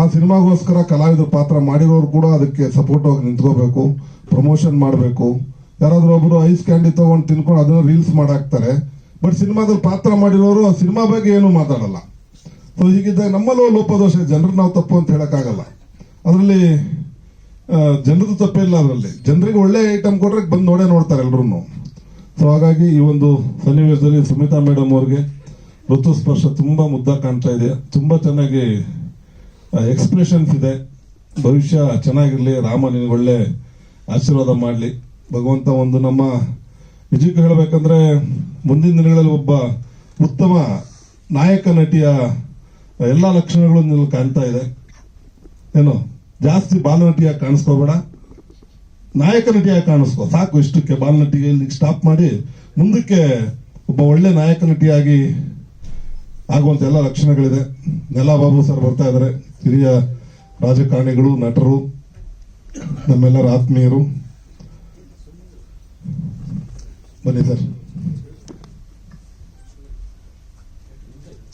ಆ ಸಿನಿಮಾಗೋಸ್ಕರ ಕಲಾವಿದರು ಪಾತ್ರ ಮಾಡಿರೋರು ಕೂಡ ಅದಕ್ಕೆ ಸಪೋರ್ಟ್ ಆಗಿ ನಿಂತ್ಕೋಬೇಕು ಪ್ರಮೋಷನ್ ಮಾಡಬೇಕು. ಯಾರಾದ್ರೂ ಒಬ್ರು ಐಸ್ ಕ್ಯಾಂಡಿ ತಗೊಂಡು ತಿನ್ಕೊಂಡು ಅದನ್ನ ರೀಲ್ಸ್ ಮಾಡಾಕ್ತಾರೆ. ಬಟ್ ಸಿನಿಮಾದಲ್ಲಿ ಪಾತ್ರ ಮಾಡಿರೋರು ಆ ಸಿನಿಮಾ ಬಗ್ಗೆ ಏನು ಮಾತಾಡಲ್ಲ. ಸೊ ಹೀಗಿದ್ದಾಗ ನಮ್ಮಲ್ಲೂ ಲೋಪದೋಷ ಜನರು ನಾವು ತಪ್ಪು ಅಂತ ಹೇಳಕ್ಕಾಗಲ್ಲ. ಅದರಲ್ಲಿ ಜನರದ್ದು ತಪ್ಪಿಲ್ಲ ಅದರಲ್ಲಿ. ಜನರಿಗೆ ಒಳ್ಳೆ ಐಟಮ್ ಕೊಟ್ರೆ ಬಂದು ನೋಡೇ ನೋಡ್ತಾರೆ ಎಲ್ಲರೂ ಸೊ ಹಾಗಾಗಿ ಈ ಒಂದು ಸನ್ನಿವೇಶದಲ್ಲಿ ಸುಮಿತಾ ಮೇಡಮ್ ಅವ್ರಿಗೆ ಋತುಸ್ಪರ್ಶ ತುಂಬಾ ಮುದ್ದ ಕಾಣ್ತಾ ಇದೆ. ತುಂಬಾ ಚೆನ್ನಾಗಿ ಎಕ್ಸ್ಪ್ರೆಷನ್ಸ್ ಇದೆ. ಭವಿಷ್ಯ ಚೆನ್ನಾಗಿರಲಿ, ರಾಮ ನಿನಗೆ ಒಳ್ಳೆ ಆಶೀರ್ವಾದ ಮಾಡಲಿ. ಭಗವಂತ ಒಂದು ನಮ್ಮ ನಿಜಕ್ಕೆ ಹೇಳಬೇಕಂದ್ರೆ ಮುಂದಿನ ದಿನಗಳಲ್ಲಿ ಒಬ್ಬ ಉತ್ತಮ ನಾಯಕ ನಟಿಯ ಎಲ್ಲ ಲಕ್ಷಣಗಳು ಕಾಣ್ತಾ ಇದೆ. ಏನು? ಜಾಸ್ತಿ ಬಾಲನಟಿಯಾಗಿ ಕಾಣಿಸ್ಕೋಬೇಡ ನಾಯಕ ನಟಿಯಾಗಿ ಕಾಣಿಸ್ಕೋ. ಸಾಕು ಇಷ್ಟಕ್ಕೆ ಬಾಲನಟಿಗೆ ಇಲ್ಲಿ ಸ್ಟಾಪ್ ಮಾಡಿ. ಮುಂದಕ್ಕೆ ಒಬ್ಬ ಒಳ್ಳೆ ನಾಯಕ ನಟಿಯಾಗಿ ಆಗುವಂತ ಎಲ್ಲ ಲಕ್ಷಣಗಳಿದೆ. ನೆಲ ಬಾಬು ಸರ್ ಬರ್ತಾ ಇದ್ದಾರೆ. ಹಿರಿಯ ರಾಜಕಾರಣಿಗಳು, ನಟರು, ನಮ್ಮೆಲ್ಲರ ಆತ್ಮೀಯರು. ಬನ್ನಿ ಸರ್.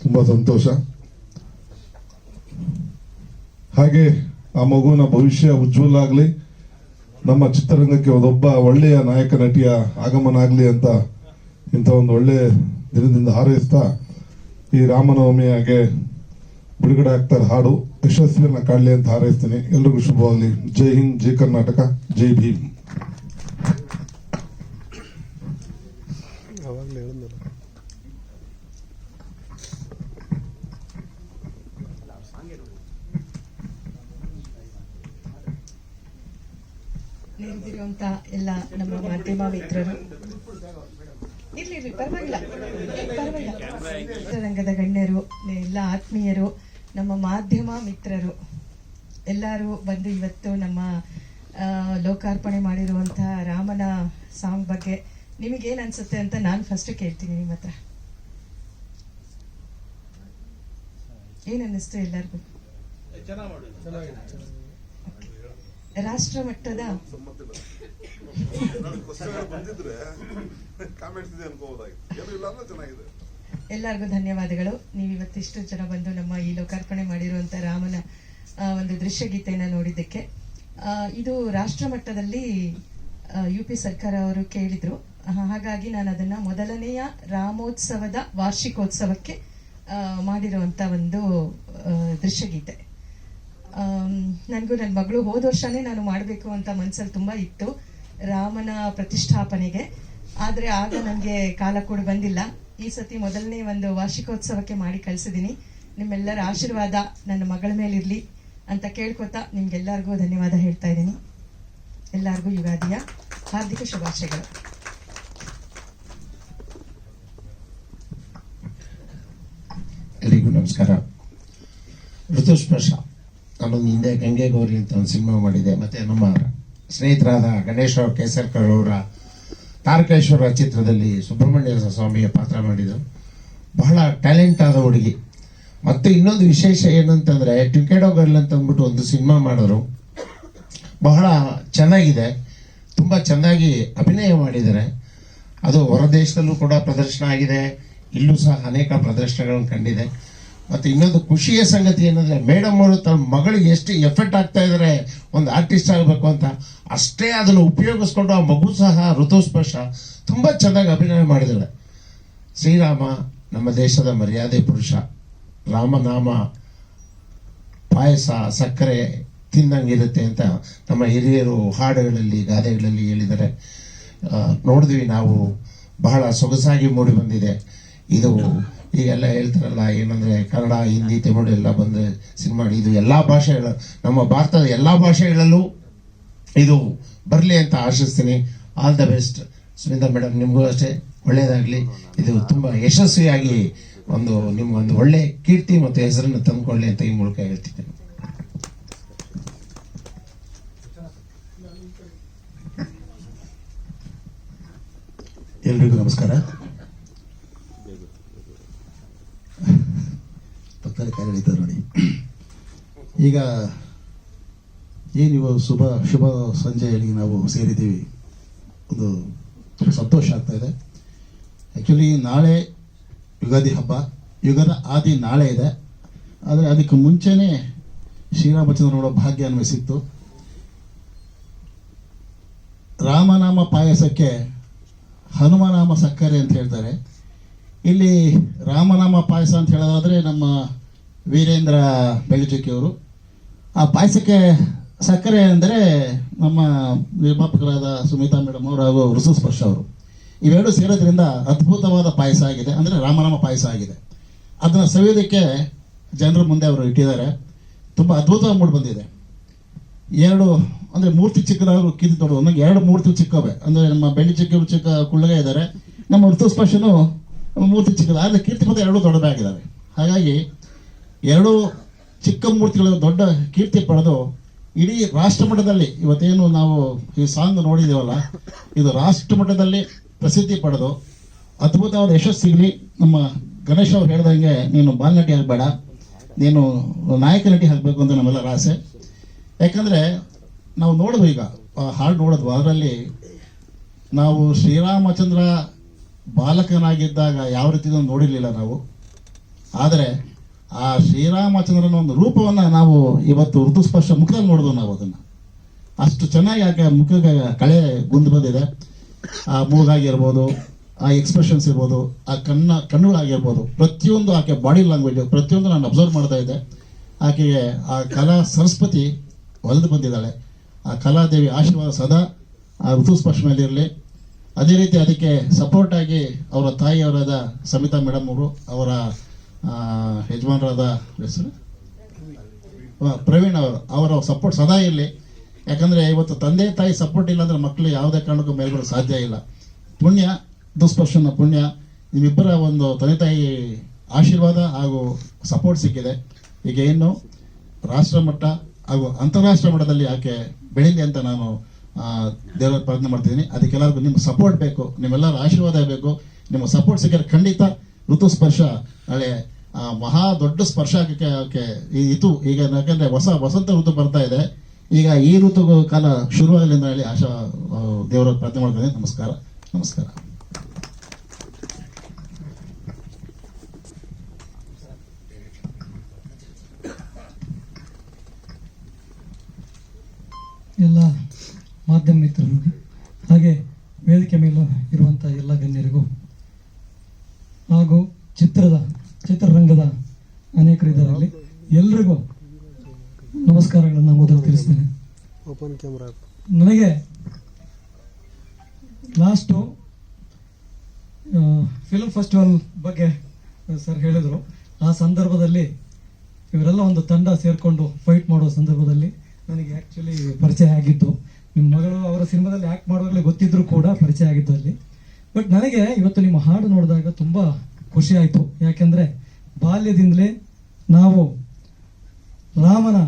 ತುಂಬಾ ಸಂತೋಷ. ಹಾಗೆ ಆ ಮಗುವಿನ ಭವಿಷ್ಯ ಉಜ್ವಲ ಆಗಲಿ, ನಮ್ಮ ಚಿತ್ರರಂಗಕ್ಕೆ ಒಂದೊಬ್ಬ ಒಳ್ಳೆಯ ನಾಯಕ ನಟಿಯ ಆಗಮನ ಆಗಲಿ ಅಂತ ಇಂಥ ಒಂದು ಒಳ್ಳೆ ದಿನದಿಂದ ಹಾರೈಸ್ತಾ ಈ ರಾಮನವಮಿಯಾಗೆ ಬಿಡುಗಡೆ ಆಗ್ತಾರೆ ಹಾಡು ಯಶಸ್ವಿಯನ್ನ ಕಾಡಲಿ ಅಂತ ಹಾರೈಸ್ತೀನಿ. ಎಲ್ರಿಗೂ ಶುಭವಾಗಲಿ. ಜೈ ಹಿಂದ್, ಜೈ ಕರ್ನಾಟಕ, ಜೈ ಭೀಮ್. ನೆರೆದಿರುವಂತ ಎಲ್ಲ ನಮ್ಮ ಮಾಧ್ಯಮ ಮಿತ್ರರು. ಇರ್ಲಿ ಪರವಾಗಿಲ್ಲ. ಪರವಾಗಿಲ್ಲ. ಚಿತ್ರರಂಗದ ಗಣ್ಯರು, ಎಲ್ಲ ಆತ್ಮೀಯರು, ನಮ್ಮ ಮಾಧ್ಯಮ ಮಿತ್ರರು, ಎಲ್ಲರೂ ಬಂದು ಇವತ್ತು ನಮ್ಮ ಲೋಕಾರ್ಪಣೆ ಮಾಡಿರುವಂತಹ ರಾಮನ ಸಾಂಗ್ ಬಗ್ಗೆ ನಿಮಗೇನು ಅನ್ಸುತ್ತೆ ಅಂತ ನಾನು ಫಸ್ಟ್ ಕೇಳ್ತೀನಿ ನಿಮ್ಮ ಹತ್ರ. ಏನು ಅನ್ನಿಸ್ತು ಎಲ್ಲರಿಗೂ ರಾಷ್ಟ್ರ ಮಟ್ಟದ ಬಂದಿದ್ರೆ ಕಾಮೆಂಟ್ಸ್ ಇದೆ ಅನ್ಕೋಬೋದಾಗಿತ್ತು ಏನು ಇಲ್ಲ ಅಂದ್ರೆ ಮಟ್ಟದ ಎಲ್ಲರಿಗೂ ಧನ್ಯವಾದಗಳು. ನೀವು ಇವತ್ತಿಷ್ಟು ಜನ ಬಂದು ನಮ್ಮ ಈ ಲೋಕಾರ್ಪಣೆ ಮಾಡಿರುವಂತ ರಾಮನ ಒಂದು ದೃಶ್ಯ ಗೀತೆಯನ್ನ ನೋಡಿದ್ದಕ್ಕೆ ಇದು ರಾಷ್ಟ್ರ ಮಟ್ಟದಲ್ಲಿ ಯು ಪಿ ಸರ್ಕಾರ ಅವರು ಕೇಳಿದ್ರು. ಹಾಗಾಗಿ ನಾನು ಅದನ್ನ ಮೊದಲನೆಯ ರಾಮೋತ್ಸವದ ವಾರ್ಷಿಕೋತ್ಸವಕ್ಕೆ ಮಾಡಿರುವಂತ ಒಂದು ದೃಶ್ಯಗೀತೆ. ನನಗೂ ನನ್ನ ಮಗಳು ಹೋದ ವರ್ಷನೇ ನಾನು ಮಾಡಬೇಕು ಅಂತ ಮನಸ್ಸಲ್ಲಿ ತುಂಬಾ ಇತ್ತು, ರಾಮನ ಪ್ರತಿಷ್ಠಾಪನೆಗೆ. ಆದ್ರೆ ಆಗ ನನಗೆ ಕಾಲ ಕೂಡ ಬಂದಿಲ್ಲ. ಈ ಸತಿ ಮೊದಲನೇ ಒಂದು ವಾರ್ಷಿಕೋತ್ಸವಕ್ಕೆ ಮಾಡಿ ಕಳಿಸಿದ್ದೀನಿ ನಿಮ್ಮೆಲ್ಲರ ಆಶೀರ್ವಾದ ನನ್ನ ಮಗಳ ಮೇಲಿರಲಿ ಅಂತ ಕೇಳ್ಕೊತಾ ನಿಮ್ಗೆಲ್ಲರಿಗೂ ಧನ್ಯವಾದ ಹೇಳ್ತಾ ಇದ್ದೀನಿ. ಎಲ್ಲರಿಗೂ ಯುಗಾದಿಯ ಹಾರ್ದಿಕ ಶುಭಾಶಯಗಳು. ಎಲ್ರಿಗೂ ನಮಸ್ಕಾರ. ಋತುಸ್ಪರ್ಶ. ನಾನೊಂದು ಹಿಂದೆ ಗಂಗೆ ಗೌರಿ ಅಂತ ಒಂದು ಸಿನಿಮಾ ಮಾಡಿದೆ. ಮತ್ತೆ ನಮ್ಮ ಸ್ನೇಹಿತರಾದ ಗಣೇಶ್ವರ ಕೇಸರ್ಕರ್ ಅವರ ತಾರಕೇಶ್ವರ ಚಿತ್ರದಲ್ಲಿ ಸುಬ್ರಹ್ಮಣ್ಯ ಸ್ವಾಮಿಯ ಪಾತ್ರ ಮಾಡಿದರು. ಬಹಳ ಟ್ಯಾಲೆಂಟ್ ಆದ ಹುಡುಗಿ. ಮತ್ತೆ ಇನ್ನೊಂದು ವಿಶೇಷ ಏನಂತಂದರೆ ಟ್ವಿಕೆಡೋ ಗರ್ಲ್ ಅಂತ ಅಂದ್ಬಿಟ್ಟು ಒಂದು ಸಿನಿಮಾ ಮಾಡಿದ್ರು. ಬಹಳ ಚೆನ್ನಾಗಿದೆ. ತುಂಬ ಚೆನ್ನಾಗಿ ಅಭಿನಯ ಮಾಡಿದ್ದಾರೆ. ಅದು ಹೊರದೇಶದಲ್ಲೂ ಕೂಡ ಪ್ರದರ್ಶನ ಆಗಿದೆ. ಇಲ್ಲೂ ಸಹ ಅನೇಕ ಪ್ರದರ್ಶನಗಳನ್ನು ಕಂಡಿದೆ. ಮತ್ತೆ ಇನ್ನೊಂದು ಖುಷಿಯ ಸಂಗತಿ ಏನಂದ್ರೆ ಮೇಡಮ್ ಅವರು ತಮ್ಮ ಮಗಳಿಗೆ ಎಷ್ಟು ಎಫೆಕ್ಟ್ ಆಗ್ತಾ ಇದ್ದಾರೆ ಒಂದು ಆರ್ಟಿಸ್ಟ್ ಆಗಬೇಕು ಅಂತ, ಅಷ್ಟೇ ಅದನ್ನು ಉಪಯೋಗಿಸ್ಕೊಂಡು ಆ ಮಗು ಸಹ ಋತುಸ್ಪರ್ಶ ತುಂಬಾ ಚೆನ್ನಾಗಿ ಅಭಿನಯ ಮಾಡಿದ್ದಾಳೆ ಶ್ರೀರಾಮ, ನಮ್ಮ ದೇಶದ ಮರ್ಯಾದೆ ಪುರುಷ, ರಾಮನಾಮ, ಪಾಯಸ, ಸಕ್ಕರೆ ತಿನ್ನಂಗಿರುತ್ತೆ ಅಂತ ನಮ್ಮ ಹಿರಿಯರು ಹಾಡುಗಳಲ್ಲಿ, ಗಾದೆಗಳಲ್ಲಿ ಹೇಳಿದ್ದಾರೆ. ನೋಡಿದ್ವಿ ನಾವು ಬಹಳ ಸೊಗಸಾಗಿ ಮೂಡಿ ಬಂದಿದೆ. ಇದು ಈಗೆಲ್ಲ ಹೇಳ್ತಾರಲ್ಲ, ಏನಂದ್ರೆ ಕನ್ನಡ, ಹಿಂದಿ, ತಮಿಳು ಎಲ್ಲ ಬಂದ್ರೆ ಸಿನಿಮಾ, ಇದು ಎಲ್ಲಾ ಭಾಷೆಗಳ ನಮ್ಮ ಭಾರತದ ಎಲ್ಲಾ ಭಾಷೆಗಳಲ್ಲೂ ಇದು ಬರಲಿ ಅಂತ ಆಶಿಸ್ತೀನಿ. All the best Sunita madam ನಿಮಗೂ ಅಷ್ಟೇ ಒಳ್ಳೆಯದಾಗಲಿ ಇದು ತುಂಬಾ ಯಶಸ್ವಿಯಾಗಿ ಒಂದು ನಿಮ್ಮ ಒಂದು ಒಳ್ಳೆ ಕೀರ್ತಿ ಮತ್ತು ಹೆಸರನ್ನು ತಂದುಕೊಳ್ಳಿ ಅಂತ ಈ ಮೂಲಕ ಹೇಳ್ತಿದ್ದೇನೆ. ಎಲ್ರಿಗೂ ನಮಸ್ಕಾರ. ಈಗ ಏನಿವ ಶುಭ ಶುಭ ಸಂಜೆಯಲ್ಲಿ ನಾವು ಸೇರಿದ್ದೀವಿ. ಒಂದು ಸಂತೋಷ ಆಗ್ತಾ ಇದೆ. ಆ್ಯಕ್ಚುಲಿ ನಾಳೆ ಯುಗಾದಿ ಹಬ್ಬ. ಯುಗದ ಆದಿ ನಾಳೆ ಇದೆ. ಆದರೆ ಅದಕ್ಕೆ ಮುಂಚೆನೇ ಶ್ರೀರಾಮಚಂದ್ರ ನೋಡೋ ಭಾಗ್ಯ ಅನ್ವಯಿಸಿತ್ತು. ರಾಮನಾಮ ಪಾಯಸಕ್ಕೆ ಹನುಮನಾಮ ಸಕ್ಕರೆ ಅಂತ ಹೇಳ್ತಾರೆ. ಇಲ್ಲಿ ರಾಮನಾಮ ಪಾಯಸ ಅಂತ ಹೇಳೋದಾದರೆ ನಮ್ಮ ವೀರೇಂದ್ರ ಬೆಳಚುಕಿಯವರು ಆ ಪಾಯಸಕ್ಕೆ ಸಕ್ಕರೆ ಅಂದರೆ ನಮ್ಮ ನಿರ್ಮಾಪಕರಾದ ಸುಮಿತಾ ಮೇಡಮ್ ಅವರು ಹಾಗೂ ಋತು ಸ್ಪರ್ಶ ಅವರು. ಇವೆರಡು ಸೇರೋದ್ರಿಂದ ಅದ್ಭುತವಾದ ಪಾಯಸ ಆಗಿದೆ. ಅಂದರೆ ರಾಮನಾಮ ಪಾಯಸ ಆಗಿದೆ. ಅದನ್ನು ಸವಿಯೋದಕ್ಕೆ ಜನರ ಮುಂದೆ ಅವರು ಇಟ್ಟಿದ್ದಾರೆ. ತುಂಬ ಅದ್ಭುತವಾಗಿ ಮೂಡಿ ಬಂದಿದೆ. ಎರಡು, ಅಂದರೆ ಮೂರ್ತಿ ಚಿಕ್ಕದಾದ್ರು ಕಿತ್ತು ದೊಡ್ಡ ನಂಗೆ ಎರಡು ಮೂರ್ತಿ ಚಿಕ್ಕವೆ. ಅಂದರೆ ನಮ್ಮ ಬೆಳ್ಳಿ ಚಿಕ್ಕ ಚಿಕ್ಕ ಕುಳ್ಳಗ ಇದ್ದಾರೆ. ನಮ್ಮ ಋತುಸ್ಪರ್ಶನೂ ಮೂರ್ತಿ ಚಿಕ್ಕದ ಆದರೆ ಕೀರ್ತಿ ಪದ ಎರಡೂ ದೊಡ್ಡದಾಗಿದ್ದಾವೆ. ಹಾಗಾಗಿ ಎರಡು ಚಿಕ್ಕ ಮೂರ್ತಿಗಳ ದೊಡ್ಡ ಕೀರ್ತಿ ಪಡೆದು ಇಡೀ ರಾಷ್ಟ್ರ ಮಟ್ಟದಲ್ಲಿ ಇವತ್ತೇನು ನಾವು ಈ ಸಾಂಗ್ ನೋಡಿದೀವಲ್ಲ, ಇದು ರಾಷ್ಟ್ರ ಮಟ್ಟದಲ್ಲಿ ಪ್ರಸಿದ್ಧಿ ಪಡೆದು ಅದ್ಭುತವಾದ ಯಶಸ್ಸು ಸಿಗಲಿ ನಮ್ಮ ಗಣೇಶ್ ಅವ್ರು ಹೇಳ್ದಂಗೆ ನೀನು ಬಾಲ್ನಟಿ ಆಗಬೇಡ, ನೀನು ನಾಯಕ ನಟಿ ಆಗಬೇಕು ಅಂತ ನಮ್ಮೆಲ್ಲರ ಆಸೆ. ಯಾಕಂದರೆ ನಾವು ನೋಡಿದ್ವು ಈಗ ಹಾಡು ನೋಡಿದ್ವು ಅದರಲ್ಲಿ ನಾವು ಶ್ರೀರಾಮಚಂದ್ರ ಬಾಲಕನಾಗಿದ್ದಾಗ ಯಾವ ರೀತಿ ನೋಡಿರಲಿಲ್ಲ ನಾವು. ಆದರೆ ಆ ಶ್ರೀರಾಮಚಂದ್ರನ ಒಂದು ರೂಪವನ್ನು ನಾವು ಇವತ್ತು ಋತುಸ್ಪರ್ಶ ಮುಖದಲ್ಲಿ ನೋಡಿದ್ವು ನಾವು ಅದನ್ನು. ಅಷ್ಟು ಚೆನ್ನಾಗಿ ಆಕೆ ಮುಖಕ್ಕೆ ಕಳೆ ಗುಂದು ಬಂದಿದೆ. ಆ ಮೂಗಾಗಿರ್ಬೋದು ಆ ಎಕ್ಸ್ಪ್ರೆಷನ್ಸ್ ಇರ್ಬೋದು, ಆ ಕಣ್ಣ, ಕಣ್ಣುಗಳಾಗಿರ್ಬೋದು, ಪ್ರತಿಯೊಂದು ಆಕೆ ಬಾಡಿ ಲ್ಯಾಂಗ್ವೇಜ್ ಪ್ರತಿಯೊಂದು ನಾನು ಅಬ್ಸರ್ವ್ ಮಾಡ್ತಾ ಇದ್ದೆ. ಆಕೆಗೆ ಆ ಕಲಾ ಸರಸ್ವತಿ ಹೊಲಿದು ಬಂದಿದ್ದಾಳೆ. ಆ ಕಲಾದೇವಿ ಆಶೀರ್ವಾದ ಸದಾ ಆ ಋತುಸ್ಪರ್ಶ ಇರಲಿ. ಅದೇ ರೀತಿ ಅದಕ್ಕೆ ಸಪೋರ್ಟ್ ಆಗಿ ಅವರ ತಾಯಿಯವರಾದ ಸಮಿತಾ ಮೇಡಮ್ ಅವರು ಅವರ ಯಜಮಾನರಾದ ಹೆಸರು? ಪ್ರವೀಣ್ ಅವರು, ಅವರ ಸಪೋರ್ಟ್ ಸದಾ ಇರಲಿ. ಯಾಕಂದರೆ ಇವತ್ತು ತಂದೆ ತಾಯಿ ಸಪೋರ್ಟ್ ಇಲ್ಲ ಅಂದರೆ ಮಕ್ಕಳು ಯಾವುದೇ ಕಾರಣಕ್ಕೂ ಮೇಲ್ಬರೋಕೆ ಸಾಧ್ಯ ಇಲ್ಲ. ಪುಣ್ಯ, ದುಸ್ಪರ್ಶನ ಪುಣ್ಯ. ನಿಮ್ಮಿಬ್ಬರ ಒಂದು ತಂದೆ ತಾಯಿ ಆಶೀರ್ವಾದ ಹಾಗೂ ಸಪೋರ್ಟ್ ಸಿಕ್ಕಿದೆ. ಈಗ ಇನ್ನು ರಾಷ್ಟ್ರ ಮಟ್ಟ ಹಾಗೂ ಅಂತಾರಾಷ್ಟ್ರ ಮಟ್ಟದಲ್ಲಿ ಯಾಕೆ ಬೆಳೀಲಿ ಅಂತ ನಾನು ದೇವರ ಪ್ರಾರ್ಥನೆ ಮಾಡ್ತಿದ್ದೀನಿ. ಅದಕ್ಕೆಲ್ಲರಿಗೂ ನಿಮ್ಮ ಸಪೋರ್ಟ್ ಬೇಕು. ನಿಮ್ಮೆಲ್ಲರ ಆಶೀರ್ವಾದ ಬೇಕು. ನಿಮ್ಮ ಸಪೋರ್ಟ್ ಸಿಕ್ಕರೆ ಖಂಡಿತ ಋತುಸ್ಪರ್ಶ ನಾಳೆ ಮಹಾ ದೊಡ್ಡ ಸ್ಪರ್ಶ ಆಗಕ್ಕೆ ಆಕೆ ಈಗ ಯಾಕಂದ್ರೆ ಹೊಸ, ವಸಂತ ಋತು ಬರ್ತಾ ಇದೆ. ಈಗ ಈ ಋತು ಕಾಲ ಶುರುವಾಗಲಿ ಅಂತ ಹೇಳಿ ಆಶಾ ದೇವರ ಪ್ರಾರ್ಥನೆ ಮಾಡ್ತೇನೆ. ನಮಸ್ಕಾರ. ನಮಸ್ಕಾರ. ಎಲ್ಲ ಮಾಧ್ಯಮ ಮಿತ್ರರಿಗೂ ಹಾಗೆ ವೇದಿಕೆ ಮೇಲೆ ಇರುವಂಥ ಎಲ್ಲ ಗಣ್ಯರಿಗೂ ಹಾಗೂ ಚಿತ್ರದ ಚಿತ್ರರಂಗದ ಅನೇಕರಿದ್ದಾರೆ ಇಲ್ಲಿ ಎಲ್ರಿಗೂ ನಮಸ್ಕಾರಗಳನ್ನು ಮೊದಲು ತಿಳಿಸ್ತೇನೆ. ನನಗೆ ಲಾಸ್ಟು ಫಿಲ್ಮ್ ಫೆಸ್ಟಿವಲ್ ಬಗ್ಗೆ ಸರ್ ಹೇಳಿದರು. ಆ ಸಂದರ್ಭದಲ್ಲಿ ಇವರೆಲ್ಲ ಒಂದು ತಂಡ ಸೇರಿಕೊಂಡು ಫೈಟ್ ಮಾಡೋ ಸಂದರ್ಭದಲ್ಲಿ ನನಗೆ ಆ್ಯಕ್ಚುಲಿ ಪರಿಚಯ ಆಗಿತ್ತು ನಿಮ್ಮ ಮಗಳು ಅವರ ಸಿನಿಮಾದಲ್ಲಿ ಆ್ಯಕ್ಟ್ ಮಾಡುವಾಗಲೇ ಗೊತ್ತಿದ್ದರೂ ಕೂಡ ಪರಿಚಯ ಆಗಿದ್ದು ಅಲ್ಲಿ. ಬಟ್ ನನಗೆ ಇವತ್ತು ನಿಮ್ಮ ಹಾಡು ನೋಡಿದಾಗ ತುಂಬ ಖುಷಿ ಯಾಕೆಂದರೆ ಬಾಲ್ಯದಿಂದಲೇ ನಾವು ರಾಮನ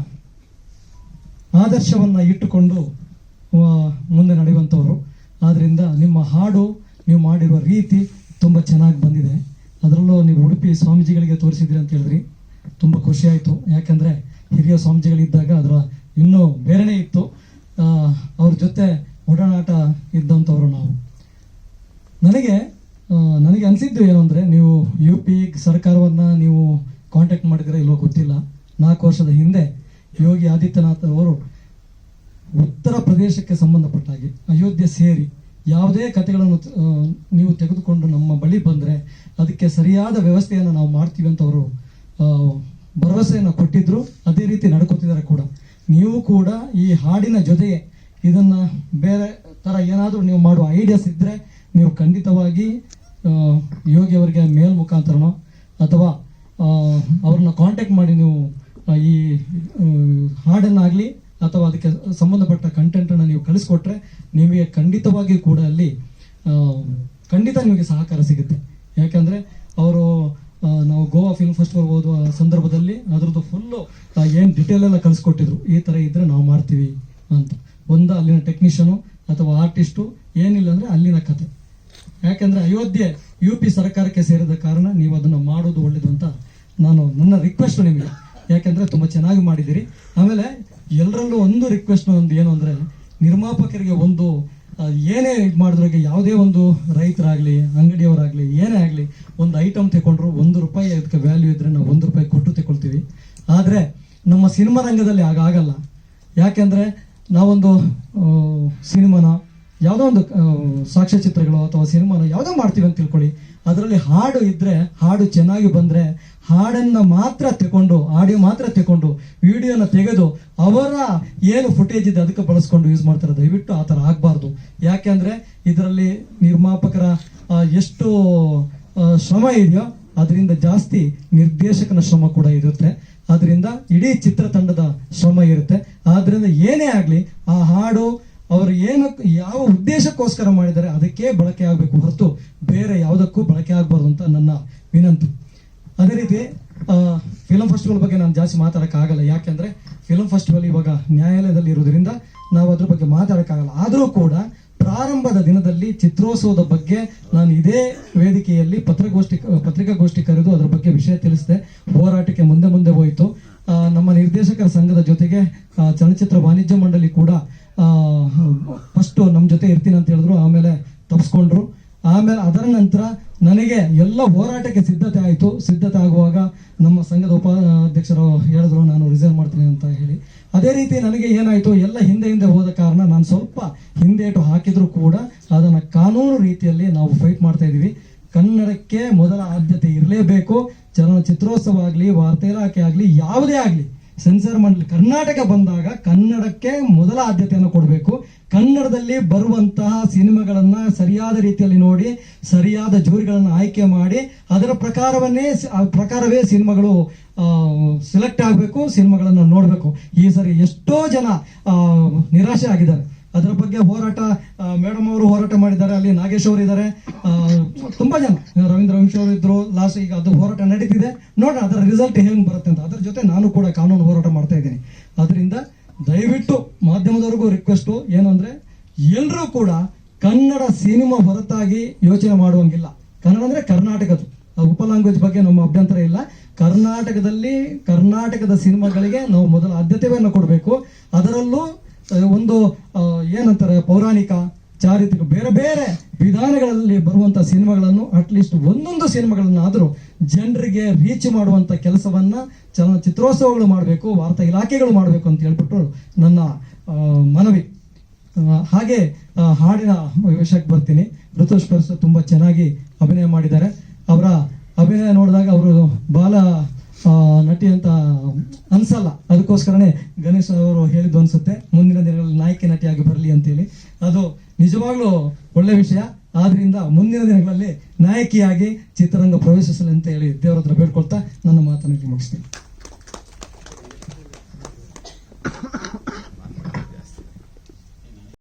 ಆದರ್ಶವನ್ನು ಇಟ್ಟುಕೊಂಡು ಮುಂದೆ ನಡೆಯುವಂಥವ್ರು. ಆದ್ದರಿಂದ ನಿಮ್ಮ ಹಾಡು ನೀವು ಮಾಡಿರುವ ರೀತಿ ತುಂಬ ಚೆನ್ನಾಗಿ ಬಂದಿದೆ. ಅದರಲ್ಲೂ ನೀವು ಉಡುಪಿ ಸ್ವಾಮೀಜಿಗಳಿಗೆ ತೋರಿಸಿದ್ರಿ ಅಂತ ಹೇಳಿದ್ರಿ. ತುಂಬ ಖುಷಿ ಯಾಕೆಂದರೆ ಹಿರಿಯ ಸ್ವಾಮೀಜಿಗಳಿದ್ದಾಗ ಅದರ ಇನ್ನೂ ಬೇರೆನೇ ಇತ್ತು. ಅವ್ರ ಜೊತೆ ಒಡನಾಟ ಇದ್ದಂಥವ್ರು ನಾವು. ನನಗೆ ನನಗೆ ಅನಿಸಿದ್ದು ಏನು ಅಂದರೆ ನೀವು ಯು ಪಿ ಸರ್ಕಾರವನ್ನು ನೀವು ಕಾಂಟ್ಯಾಕ್ಟ್ ಮಾಡಿದ್ರೆ ಇಲ್ಲೋ ಗೊತ್ತಿಲ್ಲ. ನಾಲ್ಕು ವರ್ಷದ ಹಿಂದೆ ಯೋಗಿ ಆದಿತ್ಯನಾಥ್ ಅವರು ಉತ್ತರ ಪ್ರದೇಶಕ್ಕೆ ಸಂಬಂಧಪಟ್ಟ ಹಾಗೆ ಅಯೋಧ್ಯೆ ಸೇರಿ ಯಾವುದೇ ಕಥೆಗಳನ್ನು ನೀವು ತೆಗೆದುಕೊಂಡು ನಮ್ಮ ಬಳಿ ಬಂದರೆ ಅದಕ್ಕೆ ಸರಿಯಾದ ವ್ಯವಸ್ಥೆಯನ್ನು ನಾವು ಮಾಡ್ತೀವಿ ಅಂತ ಅವರು ಭರವಸೆಯನ್ನು ಕೊಟ್ಟಿದ್ದರು ಅದೇ ರೀತಿ ನಡ್ಕೋತಿದ್ದಾರೆ ಕೂಡ. ನೀವು ಕೂಡ ಈ ಹಾಡಿನ ಜೊತೆಗೆ ಇದನ್ನು ಬೇರೆ ಥರ ಏನಾದರೂ ನೀವು ಮಾಡುವ ಐಡಿಯಾಸ್ ಇದ್ದರೆ ನೀವು ಖಂಡಿತವಾಗಿ ಯೋಗಿ ಅವರಿಗೆ ಮೇಲ್ ಮುಖಾಂತರನೋ ಅಥವಾ ಅವ್ರನ್ನ ಕಾಂಟ್ಯಾಕ್ಟ್ ಮಾಡಿ ನೀವು ಈ ಹಾಡನ್ನಾಗಲಿ ಅಥವಾ ಅದಕ್ಕೆ ಸಂಬಂಧಪಟ್ಟ ಕಂಟೆಂಟನ್ನು ನೀವು ಕಳಿಸ್ಕೊಟ್ರೆ ನಿಮಗೆ ಖಂಡಿತವಾಗಿ ಕೂಡ ಅಲ್ಲಿ ಖಂಡಿತ ನಿಮಗೆ ಸಹಕಾರ ಸಿಗುತ್ತೆ. ಯಾಕಂದರೆ ಅವರು ನಾವು ಗೋವಾ ಫಿಲ್ಮ್ ಫೆಸ್ಟಿವಲ್ ಓದುವ ಸಂದರ್ಭದಲ್ಲಿ ಅದರದ್ದು ಫುಲ್ಲು ಏನು ಡಿಟೇಲ್ ಎಲ್ಲ ಕಳಿಸ್ಕೊಟ್ಟಿದ್ರು. ಈ ಥರ ಇದ್ದರೆ ನಾವು ಮಾಡ್ತೀವಿ ಅಂತ. ಒಂದು ಅಲ್ಲಿನ ಟೆಕ್ನಿಷಿಯನು ಅಥವಾ ಆರ್ಟಿಸ್ಟು ಏನಿಲ್ಲ ಅಂದರೆ ಅಲ್ಲಿನ ಕತೆ. ಯಾಕಂದ್ರೆ ಅಯೋಧ್ಯೆ ಯು ಪಿ ಸರ್ಕಾರಕ್ಕೆ ಸೇರಿದ ಕಾರಣ ನೀವು ಅದನ್ನು ಮಾಡೋದು ಒಳ್ಳೇದು ಅಂತ ನಾನು ನನ್ನ ರಿಕ್ವೆಸ್ಟ್ ನಿಮಗೆ. ಯಾಕಂದ್ರೆ ತುಂಬ ಚೆನ್ನಾಗಿ ಮಾಡಿದ್ದೀರಿ. ಆಮೇಲೆ ಎಲ್ಲರಲ್ಲೂ ಒಂದು ರಿಕ್ವೆಸ್ಟ್ ಒಂದು ಏನು ಅಂದರೆ, ನಿರ್ಮಾಪಕರಿಗೆ ಒಂದು ಏನೇ ಇದು ಮಾಡಿದ್ರಿಗೆ ಯಾವುದೇ ಒಂದು ರೈತರಾಗಲಿ, ಅಂಗಡಿಯವರಾಗಲಿ, ಏನೇ ಆಗಲಿ, ಒಂದು ಐಟಮ್ ತಗೊಂಡ್ರು ಒಂದು ರೂಪಾಯಿ ಅದಕ್ಕೆ ವ್ಯಾಲ್ಯೂ ಇದ್ದರೆ ನಾವು ಒಂದು ರೂಪಾಯಿ ಕೊಟ್ಟು ತಗೊಳ್ತೀವಿ. ಆದರೆ ನಮ್ಮ ಸಿನಿಮಾ ರಂಗದಲ್ಲಿ ಆಗಾಗಲ್ಲ ಯಾಕೆಂದರೆ ನಾವೊಂದು ಸಿನಿಮಾನ ಯಾವುದೋ ಒಂದು ಸಾಕ್ಷ್ಯಚಿತ್ರಗಳು ಅಥವಾ ಸಿನಿಮಾನ ಯಾವುದೋ ಮಾಡ್ತೀವಿ ಅಂತ ತಿಳ್ಕೊಳ್ಳಿ. ಅದರಲ್ಲಿ ಹಾಡು ಇದ್ರೆ ಹಾಡು ಚೆನ್ನಾಗಿ ಬಂದ್ರೆ ಹಾಡನ್ನ ಮಾತ್ರ ತಗೊಂಡು ಆಡಿಯೋ ಮಾತ್ರ ತಗೊಂಡು ವಿಡಿಯೋನ ತೆಗೆದು ಅವರ ಏನು ಫುಟೇಜ್ ಇದೆ ಅದಕ್ಕೆ ಬಳಸ್ಕೊಂಡು ಯೂಸ್ ಮಾಡ್ತಾರೆ. ದಯವಿಟ್ಟು ಆ ಥರ ಆಗಬಾರ್ದು. ಯಾಕೆಂದ್ರೆ ಇದರಲ್ಲಿ ನಿರ್ಮಾಪಕರ ಎಷ್ಟು ಶ್ರಮ ಇದೆಯೋ ಅದರಿಂದ ಜಾಸ್ತಿ ನಿರ್ದೇಶಕನ ಶ್ರಮ ಕೂಡ ಇರುತ್ತೆ. ಅದರಿಂದ ಇಡೀ ಚಿತ್ರತಂಡದ ಶ್ರಮ ಇರುತ್ತೆ. ಆದ್ದರಿಂದ ಏನೇ ಆಗಲಿ ಆ ಹಾಡು ಅವರು ಏನು ಯಾವ ಉದ್ದೇಶಕ್ಕೋಸ್ಕರ ಮಾಡಿದ್ದಾರೆ ಅದಕ್ಕೆ ಬಳಕೆ ಆಗಬೇಕು ಹೊರತು ಬೇರೆ ಯಾವುದಕ್ಕೂ ಬಳಕೆ ಆಗಬಾರ್ದು ಅಂತ ನನ್ನ ವಿನಂತಿ. ಅದೇ ರೀತಿ ಫಿಲಂ ಫೆಸ್ಟಿವಲ್ ಬಗ್ಗೆ ನಾನು ಜಾಸ್ತಿ ಮಾತಾಡೋಕ್ಕಾಗಲ್ಲ. ಯಾಕೆಂದರೆ ಫಿಲಂ ಫೆಸ್ಟಿವಲ್ ಇವಾಗ ನ್ಯಾಯಾಲಯದಲ್ಲಿ ಇರೋದ್ರಿಂದ ನಾವು ಅದ್ರ ಬಗ್ಗೆ ಮಾತಾಡೋಕ್ಕಾಗಲ್ಲ. ಆದರೂ ಕೂಡ ಪ್ರಾರಂಭದ ದಿನದಲ್ಲಿ ಚಿತ್ರೋತ್ಸವದ ಬಗ್ಗೆ ನಾನು ಇದೇ ವೇದಿಕೆಯಲ್ಲಿ ಪತ್ರಗೋಷ್ಠಿ ಪತ್ರಿಕಾಗೋಷ್ಠಿ ಕರೆದು ಅದರ ಬಗ್ಗೆ ವಿಷಯ ತಿಳಿಸಿದೆ. ಹೋರಾಟಕ್ಕೆ ಮುಂದೆ ಮುಂದೆ ಹೋಯಿತು. ನಮ್ಮ ನಿರ್ದೇಶಕರ ಸಂಘದ ಜೊತೆಗೆ ಚಲನಚಿತ್ರ ವಾಣಿಜ್ಯ ಮಂಡಳಿ ಕೂಡ ಫಸ್ಟ್ ನಮ್ಮ ಜೊತೆ ಇರ್ತೀನಿ ಅಂತ ಹೇಳಿದ್ರು, ಆಮೇಲೆ ತಪ್ಪಿಸ್ಕೊಂಡ್ರು ಆಮೇಲೆ ಅದರ ನಂತರ ನನಗೆ ಎಲ್ಲ ಹೋರಾಟಕ್ಕೆ ಸಿದ್ಧತೆ ಆಯಿತು. ಸಿದ್ಧತೆ ಆಗುವಾಗ ನಮ್ಮ ಸಂಘದ ಉಪಾಧ್ಯಕ್ಷರು ಹೇಳಿದ್ರು, ನಾನು ರಿಸೈನ್ ಮಾಡ್ತೀನಿ ಅಂತ ಹೇಳಿ. ಅದೇ ರೀತಿ ನನಗೆ ಏನಾಯಿತು, ಎಲ್ಲ ಹಿಂದೆ ಹಿಂದೆ ಹೋದ ಕಾರಣ ನಾನು ಸ್ವಲ್ಪ ಹಿಂದೇಟು ಹಾಕಿದರೂ ಕೂಡ ಅದನ್ನು ಕಾನೂನು ರೀತಿಯಲ್ಲಿ ನಾವು ಫೈಟ್ ಮಾಡ್ತಾ ಇದ್ದೀವಿ. ಕನ್ನಡಕ್ಕೆ ಮೊದಲ ಆದ್ಯತೆ ಇರಲೇಬೇಕು. ಚಲನಚಿತ್ರೋತ್ಸವ ಆಗಲಿ ವಾರ್ತೆ ಇಲಾಖೆ ಆಗಲಿ, ಯಾವುದೇ ಆಗಲಿ ಸೆನ್ಸರ್ ಮಂಡಳಿ, ಕರ್ನಾಟಕ ಬಂದಾಗ ಕನ್ನಡಕ್ಕೆ ಮೊದಲ ಆದ್ಯತೆಯನ್ನು ಕೊಡಬೇಕು. ಕನ್ನಡದಲ್ಲಿ ಬರುವಂತಹ ಸಿನಿಮಾಗಳನ್ನ ಸರಿಯಾದ ರೀತಿಯಲ್ಲಿ ನೋಡಿ, ಸರಿಯಾದ ಜೂರಿಗಳನ್ನು ಆಯ್ಕೆ ಮಾಡಿ, ಅದರ ಪ್ರಕಾರವನ್ನೇ ಪ್ರಕಾರವೇ ಸಿನಿಮಾಗಳು ಸೆಲೆಕ್ಟ್ ಆಗಬೇಕು, ಸಿನಿಮಾಗಳನ್ನು ನೋಡಬೇಕು. ಈ ಸರಿ ಎಷ್ಟೋ ಜನ ನಿರಾಶೆ ಆಗಿದ್ದಾರೆ. ಅದರ ಬಗ್ಗೆ ಹೋರಾಟ ಮೇಡಮ್ ಅವರು ಹೋರಾಟ ಮಾಡಿದ್ದಾರೆ, ಅಲ್ಲಿ ನಾಗೇಶ್ ಅವರು ಇದ್ದಾರೆ. ತುಂಬಾ ಜನ. ರವೀಂದ್ರ ವಂಶ ಅವರು ಇದ್ರು, ಲಾಸ್ಟ್ ಈಗ ಅದು ಹೋರಾಟ ನಡೀತಿದೆ. ನೋಡೋಣ, ಅದರ ರಿಸಲ್ಟ್ ಹೇಗೆ ಬರುತ್ತೆ ಅಂತ. ಅದರ ಜೊತೆ ನಾನು ಕೂಡ ಕಾನೂನು ಹೋರಾಟ ಮಾಡ್ತಾ ಇದ್ದೀನಿ. ಅದರಿಂದ ದಯವಿಟ್ಟು ಮಾಧ್ಯಮದವ್ರಿಗೂ ರಿಕ್ವೆಸ್ಟು ಏನಂದ್ರೆ ಎಲ್ಲರೂ ಕೂಡ ಕನ್ನಡ ಸಿನಿಮಾ ಹೊರತಾಗಿ ಯೋಚನೆ ಮಾಡುವಂಗಿಲ್ಲ. ಕನ್ನಡ ಅಂದ್ರೆ ಕರ್ನಾಟಕದ್ದು. ಉಪ ಲ್ಯಾಂಗ್ವೇಜ್ ಬಗ್ಗೆ ನಮ್ಮ ಅಭ್ಯಂತರ ಇಲ್ಲ. ಕರ್ನಾಟಕದಲ್ಲಿ ಕರ್ನಾಟಕದ ಸಿನಿಮಾಗಳಿಗೆ ನಾವು ಮೊದಲ ಆದ್ಯತೆಯನ್ನು ಕೊಡಬೇಕು. ಅದರಲ್ಲೂ ಒಂದು ಏನಂತಾರೆ, ಪೌರಾಣಿಕ ಚಾರಿತ್ರಿಕ ಬೇರೆ ಬೇರೆ ವಿಧಾನಗಳಲ್ಲಿ ಬರುವಂತ ಸಿನಿಮಾಗಳನ್ನು ಅಟ್ಲೀಸ್ಟ್ ಒಂದೊಂದು ಸಿನಿಮಾಗಳನ್ನಾದರೂ ಜನರಿಗೆ ರೀಚ್ ಮಾಡುವಂತ ಕೆಲಸವನ್ನ ಚಲನಚಿತ್ರೋತ್ಸವಗಳು ಮಾಡಬೇಕು, ವಾರ್ತಾ ಇಲಾಖೆಗಳು ಮಾಡಬೇಕು ಅಂತ ಹೇಳ್ಬಿಟ್ಟು ನನ್ನ ಮನವಿ. ಹಾಗೆ ಹಾಡಿನ ವಿಷಯಕ್ಕೆ ಬರ್ತೀನಿ. ಋತುಸ್ಪರ್ಶ ತುಂಬ ಚೆನ್ನಾಗಿ ಅಭಿನಯ ಮಾಡಿದ್ದಾರೆ. ಅವರ ಅಭಿನಯ ನೋಡಿದಾಗ ಅವರು ಬಾಲ ನಟಿ ಅಂತ ಅನ್ಸಲ್ಲ. ಅದಕ್ಕೋಸ್ಕರನೇ ಗಣೇಶ್ ಅವರು ಹೇಳಿದ್ದು ಅನ್ಸುತ್ತೆ. ಮುಂದಿನ ದಿನಗಳಲ್ಲಿ ನಾಯಕಿ ನಟಿಯಾಗಿ ಬರಲಿ ಅಂತೇಳಿ. ಅದು ನಿಜವಾಗ್ಲೂ ಒಳ್ಳೆ ವಿಷಯ. ಆದ್ರಿಂದ ಮುಂದಿನ ದಿನಗಳಲ್ಲಿ ನಾಯಕಿಯಾಗಿ ಚಿತ್ರರಂಗ ಪ್ರವೇಶಿಸಲಿ ಅಂತ ಹೇಳಿ ದೇವರ ಹತ್ರ ಬೇಡ್ಕೊಳ್ತಾ ನನ್ನ ಮಾತನ್ನು ಮುಗಿಸ್ತೀನಿ.